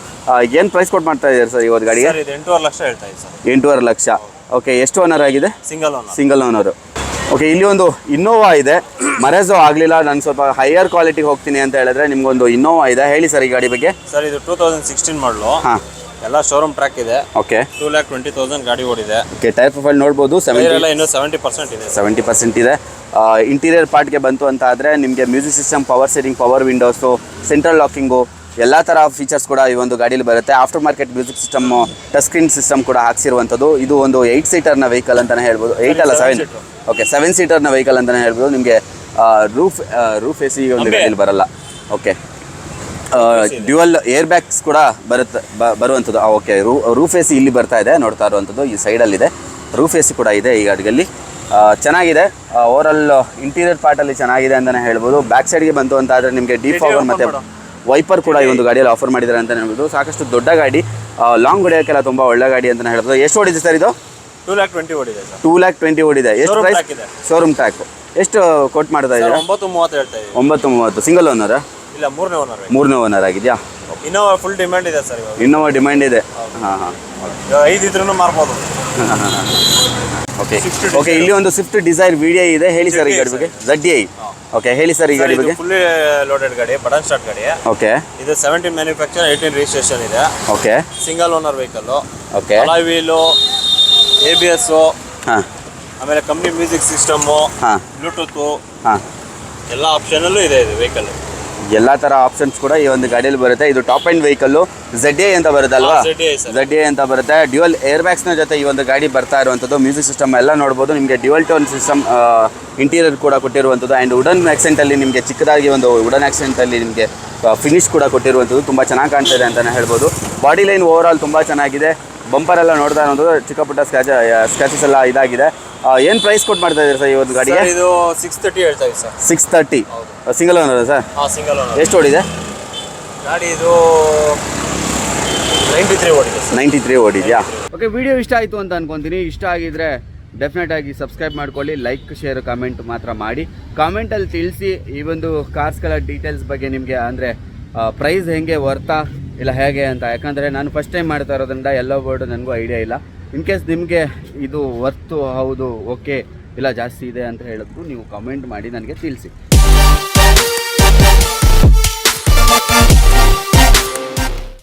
ಏನು ಪ್ರೈಸ್ ಕೊಟ್ಟು ಮಾಡ್ತಾ ಇದ್ದಾರೆ ಸರ್ ಇವತ್ತು ಗಾಡಿಗೆ? ಎಂಟೂವರೆ ಲಕ್ಷ ಹೇಳ್ತಾ ಸರ್ ಎಂಟೂವರೆ ಲಕ್ಷ. ಓಕೆ ಎಷ್ಟು ಓನರ್ ಆಗಿದೆ? Single owner single owner okay ಇಲ್ಲಿ ಒಂದು ಇನ್ನೋವಾ ಇದೆ. ಮರೆಜೋ ಆಗಲಿಲ್ಲ. ನಾನು ಸ್ವಲ್ಪ ಹೈಯರ್ ಕ್ವಾಲಿಟಿಗೆ ಹೋಗ್ತೀನಿ ಅಂತ ಹೇಳಿದ್ರೆ ನಿಮ್ಗೊಂದು ಇನ್ನೋವಾ ಇದೆ. ಹೇಳಿ ಸರ್ ಈ ಗಾಡಿ ಬಗ್ಗೆ. ಸರ್ ಇದು ಟೂ ತೌಸಂಡ್ ಸಿಕ್ಸ್ಟೀನ್ ಮಾಡಲು ಹಾಂ. ಎಲ್ಲ ಶೋರೂಮ್ ಟ್ರ್ಯಾಕ್ ಇದೆ. Okay two lakh twenty thousand ಗಾಡಿ ಓಡಿದೆ. ಓಕೆ ಟೈರ್ ಪ್ರೊಫೈಲ್ ನೋಡ್ಬೋದು. ಸೆವೆಂಟಿ ಎಲ್ಲ ಇನ್ನೂ ಸೆವೆಂಟಿ ಪರ್ಸೆಂಟ್ ಇದೆ. ಸೆವೆಂಟಿ ಪರ್ಸೆಂಟ್ ಇದೆ. ಇಂಟೀರಿಯರ್ ಪಾರ್ಟ್ಗೆ ಬಂತು ಅಂತ ಆದರೆ ನಿಮಗೆ music system power steering power windows central locking ಎಲ್ಲ ಥರ ಫೀಚರ್ಸ್ ಕೂಡ ಈ ಒಂದು ಗಾಡೀಲಿ ಬರುತ್ತೆ. After market music system touch screen system ಕೂಡ ಹಾಕ್ಸಿರುವಂಥದ್ದು. ಇದು ಒಂದು ಏಯ್ಟ್ ಸೀಟರ್ನ ವೆಹಿಕಲ್ ಅಂತಲೇ ಹೇಳ್ಬೋದು. ಏಯ್ಟ್ ಅಲ್ಲ ಸೆವೆನ್. ಓಕೆ ಸೆವೆನ್ ಸೀಟರ್ನ ವೆಹಿಕಲ್ ಅಂತಲೇ ಹೇಳ್ಬೋದು. ನಿಮಗೆ ರೂಫ್ ರೂಫ್ ಎ ಸಿ ಒಂದು. ಗಾಡೀಲಿ ಬರಲ್ಲ. ಓಕೆ ಡ್ಯುವಲ್ ಏರ್ ಬ್ಯಾಗ್ಸ್ ಕೂಡ ಬರುತ್ತೆ ಬರುವಂಥದ್ದು. ಓಕೆ ರೂ ರೂಫ್ ಎ ಸಿ ಇಲ್ಲಿ ಬರ್ತಾ ಇದೆ ನೋಡ್ತಾ ಇರುವಂಥದ್ದು ಈ ಸೈಡಲ್ಲಿದೆ. ರೂಫ್ ಎ ಸಿ ಕೂಡ ಇದೆ ಈ ಗಾಡಿಯಲ್ಲಿ ಆ, ಚೆನ್ನಾಗಿದೆ. ಓವರಾಲ್ ಇಂಟೀರಿಯರ್ ಪಾರ್ಟಲ್ಲಿ ಚೆನ್ನಾಗಿದೆ ಅಂತಲೇ ಹೇಳ್ಬೋದು. ಬ್ಯಾಕ್ ಸೈಡ್ಗೆ ಬಂತು ಅಂತ ಆದರೆ ನಿಮಗೆ ಡೀಪ್ ಫಾರ್ವರ್ ಮತ್ತು ವೈಪರ್ ಕೂಡ ಈ ಒಂದು ಗಾಡಿಯಲ್ಲಿ ಆಫರ್ ಮಾಡಿದ್ದಾರೆ ಅಂತಲೇ ಹೇಳ್ಬೋದು. ಸಾಕಷ್ಟು ದೊಡ್ಡ ಗಾಡಿ. ಲಾಂಗ್ ಹೊಡೆಯೋಕ್ಕೆಲ್ಲ ತುಂಬ ಒಳ್ಳೆ ಗಾಡಿ ಅಂತಲೇ ಹೇಳ್ಬೋದು. ಎಷ್ಟು ಓಡಿದೆ ಸರ್ ಇದು? ಟೂ ಲ್ಯಾಕ್ ಟ್ವೆಂಟಿ ಓಡಿದೆ ಟೂ ಲ್ಯಾಕ್ ಟ್ವೆಂಟಿ ಓಡಿದೆ. ಎಷ್ಟು ಪ್ರೈಸ್. ಶೋರೂಮ್ ಟ್ಯಾಕ್ ಎಷ್ಟು ಕೊಟ್ ಮಾಡ್ತಾ ಇದ್ದಾರೆ ಇದ್ದೀರಾ? ಒಂಬತ್ತು ಮೂವತ್ತು ಹೇಳ್ತಾ ಇದೆ ಒಂಬತ್ತು ಮೂವತ್ತು. ಸಿಂಗಲ್ ಓನರ ಇಲ್ಲ ಮೂರನೇ ಓನರ್ ಮೂರನೇ ಓನರ್ ಆಗಿದೆಯಾ? ಇನ್ನೋವಾ ಫುಲ್ ಡಿಮ್ಯಾಂಡ್ ಇದೆ ಸರ್ ಇವಾಗ. ಇನ್ನೋವಾ ಡಿಮ್ಯಾಂಡ್ ಇದೆ. ಹಾಂ ಹಾಂ. ಇವಾಗ ಐದು ಇದ್ರೂ ಮಾರ್ಬೋದು. ಓಕೆ ಓಕೆ ಇಲ್ಲಿ ಒಂದು ಸ್ವಿಫ್ಟ್ ಡಿಸೈರ್ ವಿಡಿಯೋ ಇದೆ. ಹೇಳಿ ಸರ್ ಈ ಗಾಡಿ ಬಗ್ಗೆ ಜಡ್ಡಿ ಐ ಓಕೆ ಹೇಳಿ ಸರ್ ಈ ಗಾಡಿ ಬಗ್ಗೆ ಫುಲ್ ಲೋಡೆಡ್ ಗಾಡಿ ಬಟನ್ ಸ್ಟಾರ್ಟ್ ಗಾಡಿ. ಓಕೆ ಇದು ಸೆವೆಂಟೀನ್ ಮ್ಯಾನುಫ್ಯಾಕ್ಚರ್ ಏಯ್ಟೀನ್ ರಿಜಿಸ್ಟ್ರೇಷನ್ ಇದೆ. Okay single owner vehicle okay alloy wheel A B S ಹಾಂ. ಆಮೇಲೆ ಕಂಪ್ನಿ ಮ್ಯೂಸಿಕ್ ಸಿಸ್ಟಮ್ಮು ಹಾಂ. ಬ್ಲೂಟೂತು ಹಾಂ. ಎಲ್ಲ ಆಪ್ಷನಲ್ಲೂ ಇದೆ ಇದು ವೆಹಿಕಲ್ ಎಲ್ಲ ತರ ಆಪ್ಷನ್ಸ್ ಕೂಡ ಈ ಒಂದು ಗಾಡಿಯಲ್ಲಿ ಬರುತ್ತೆ. ಇದು top end vehicle Z A ಅಂತ ಬರುತ್ತೆ ಅಲ್ವಾ. ಜೆಡ್ ಎ ಅಂತ ಬರುತ್ತೆ. ಡ್ಯುಯಲ್ ಏರ್ ಬ್ಯಾಗ್ಸ್ನ ಜೊತೆ ಈ ಒಂದು ಗಾಡಿ ಬರ್ತಾ ಇರುವಂಥದ್ದು ಮ್ಯೂಸಿಕ್ ಸಿಸ್ಟಮ್ ಎಲ್ಲ ನೋಡ್ಬೋದು. ನಿಮಗೆ ಡ್ಯುಯಲ್ ಟೋನ್ ಸಿಸ್ಟಮ್ ಇಂಟೀರಿಯರ್ ಕೂಡ ಕೊಟ್ಟಿರುವಂಥದ್ದು ಆ್ಯಂಡ್ ವುಡನ್ ಆಕ್ಸೆಂಟಲ್ಲಿ ನಿಮಗೆ ಚಿಕ್ಕದಾಗಿ ಒಂದು ವುಡನ್ ಆಕ್ಸೆಂಟಲ್ಲಿ ನಿಮಗೆ ಫಿನಿಶ್ ಕೂಡ ಕೊಟ್ಟಿರುವಂಥದ್ದು ತುಂಬ ಚೆನ್ನಾಗಿ ಕಾಣ್ತಾ ಇದೆ ಅಂತಲೇ ಹೇಳ್ಬೋದು. ಬಾಡಿ ಲೈನ್ ಓವರ್ ಆಲ್ ತುಂಬ ಚೆನ್ನಾಗಿದೆ. ಬಂಪರ್ ಎಲ್ಲ ನೋಡ್ತಾ ಇರೋದು. ಚಿಕ್ಕ ಪುಟ್ಟ ಸ್ಕ್ಯಾಚ್ ಸ್ಕ್ಯಾಚಸ್ ಎಲ್ಲ ಇದಾಗಿದೆ. ಏನು ಪ್ರೈಸ್ ಕೊಟ್ಟು ಮಾಡ್ತಾ ಇದ್ದೀರಿ ಸರ್ ಈ ಒಂದು ಗಾಡಿಗೆ? ಸರ್ ಇದು ಸಿಕ್ಸ್ ತರ್ಟಿ ಹೇಳ್ತಾ ಇದ್ದೀವಿ sir six thirty single owner sir ಹಾಂ ಸಿಂಗಲ್ ಓನರ್ ಎಷ್ಟು ಓಡಿದೆ? ಗಾಡಿ ಇದು ನೈಂಟಿ ತ್ರೀ ಓಡಿದೆ ನೈಂಟಿ ತ್ರೀ ಓಡಿದ್ಯಾ? ಓಕೆ ವಿಡಿಯೋ ಇಷ್ಟ ಆಯಿತು ಅಂತ ಅನ್ಕೊಂತೀನಿ. ಇಷ್ಟ ಆಗಿದ್ರೆ ಡೆಫಿನೆಟ್ ಆಗಿ ಸಬ್ಸ್ಕ್ರೈಬ್ ಮಾಡ್ಕೊಳ್ಳಿ. ಲೈಕ್ ಶೇರ್ ಕಾಮೆಂಟ್ ಮಾತ್ರ ಮಾಡಿ. ಕಾಮೆಂಟಲ್ಲಿ ತಿಳಿಸಿ ಈ ಒಂದು ಕಾರ್ಸ್ಗಳ ಡೀಟೇಲ್ಸ್ ಬಗ್ಗೆ ನಿಮಗೆ ಅಂದರೆ ಪ್ರೈಸ್ ಹೆಂಗೆ ವರ್ತಾ ಇಲ್ಲ ಹೇಗೆ ಅಂತ, ಯಾಕಂದರೆ ನಾನು ಫಸ್ಟ್ ಟೈಮ್ ಮಾಡ್ತಾ ಇರೋದ್ರಿಂದ ಎಲ್ಲ ಬೋರ್ಡು ನನಗೂ ಐಡಿಯಾ ಇಲ್ಲ. ಇನ್ ಕೇಸ್ ನಿಮಗೆ ಇದು ವರ್ತು ಹೌದು ಓಕೆ ಇಲ್ಲ ಜಾಸ್ತಿ ಇದೆ ಅಂತ ಹೇಳಿದ್ರು ನೀವು ಕಮೆಂಟ್ ಮಾಡಿ, ನನಗೆ ತಿಳಿಸಿ.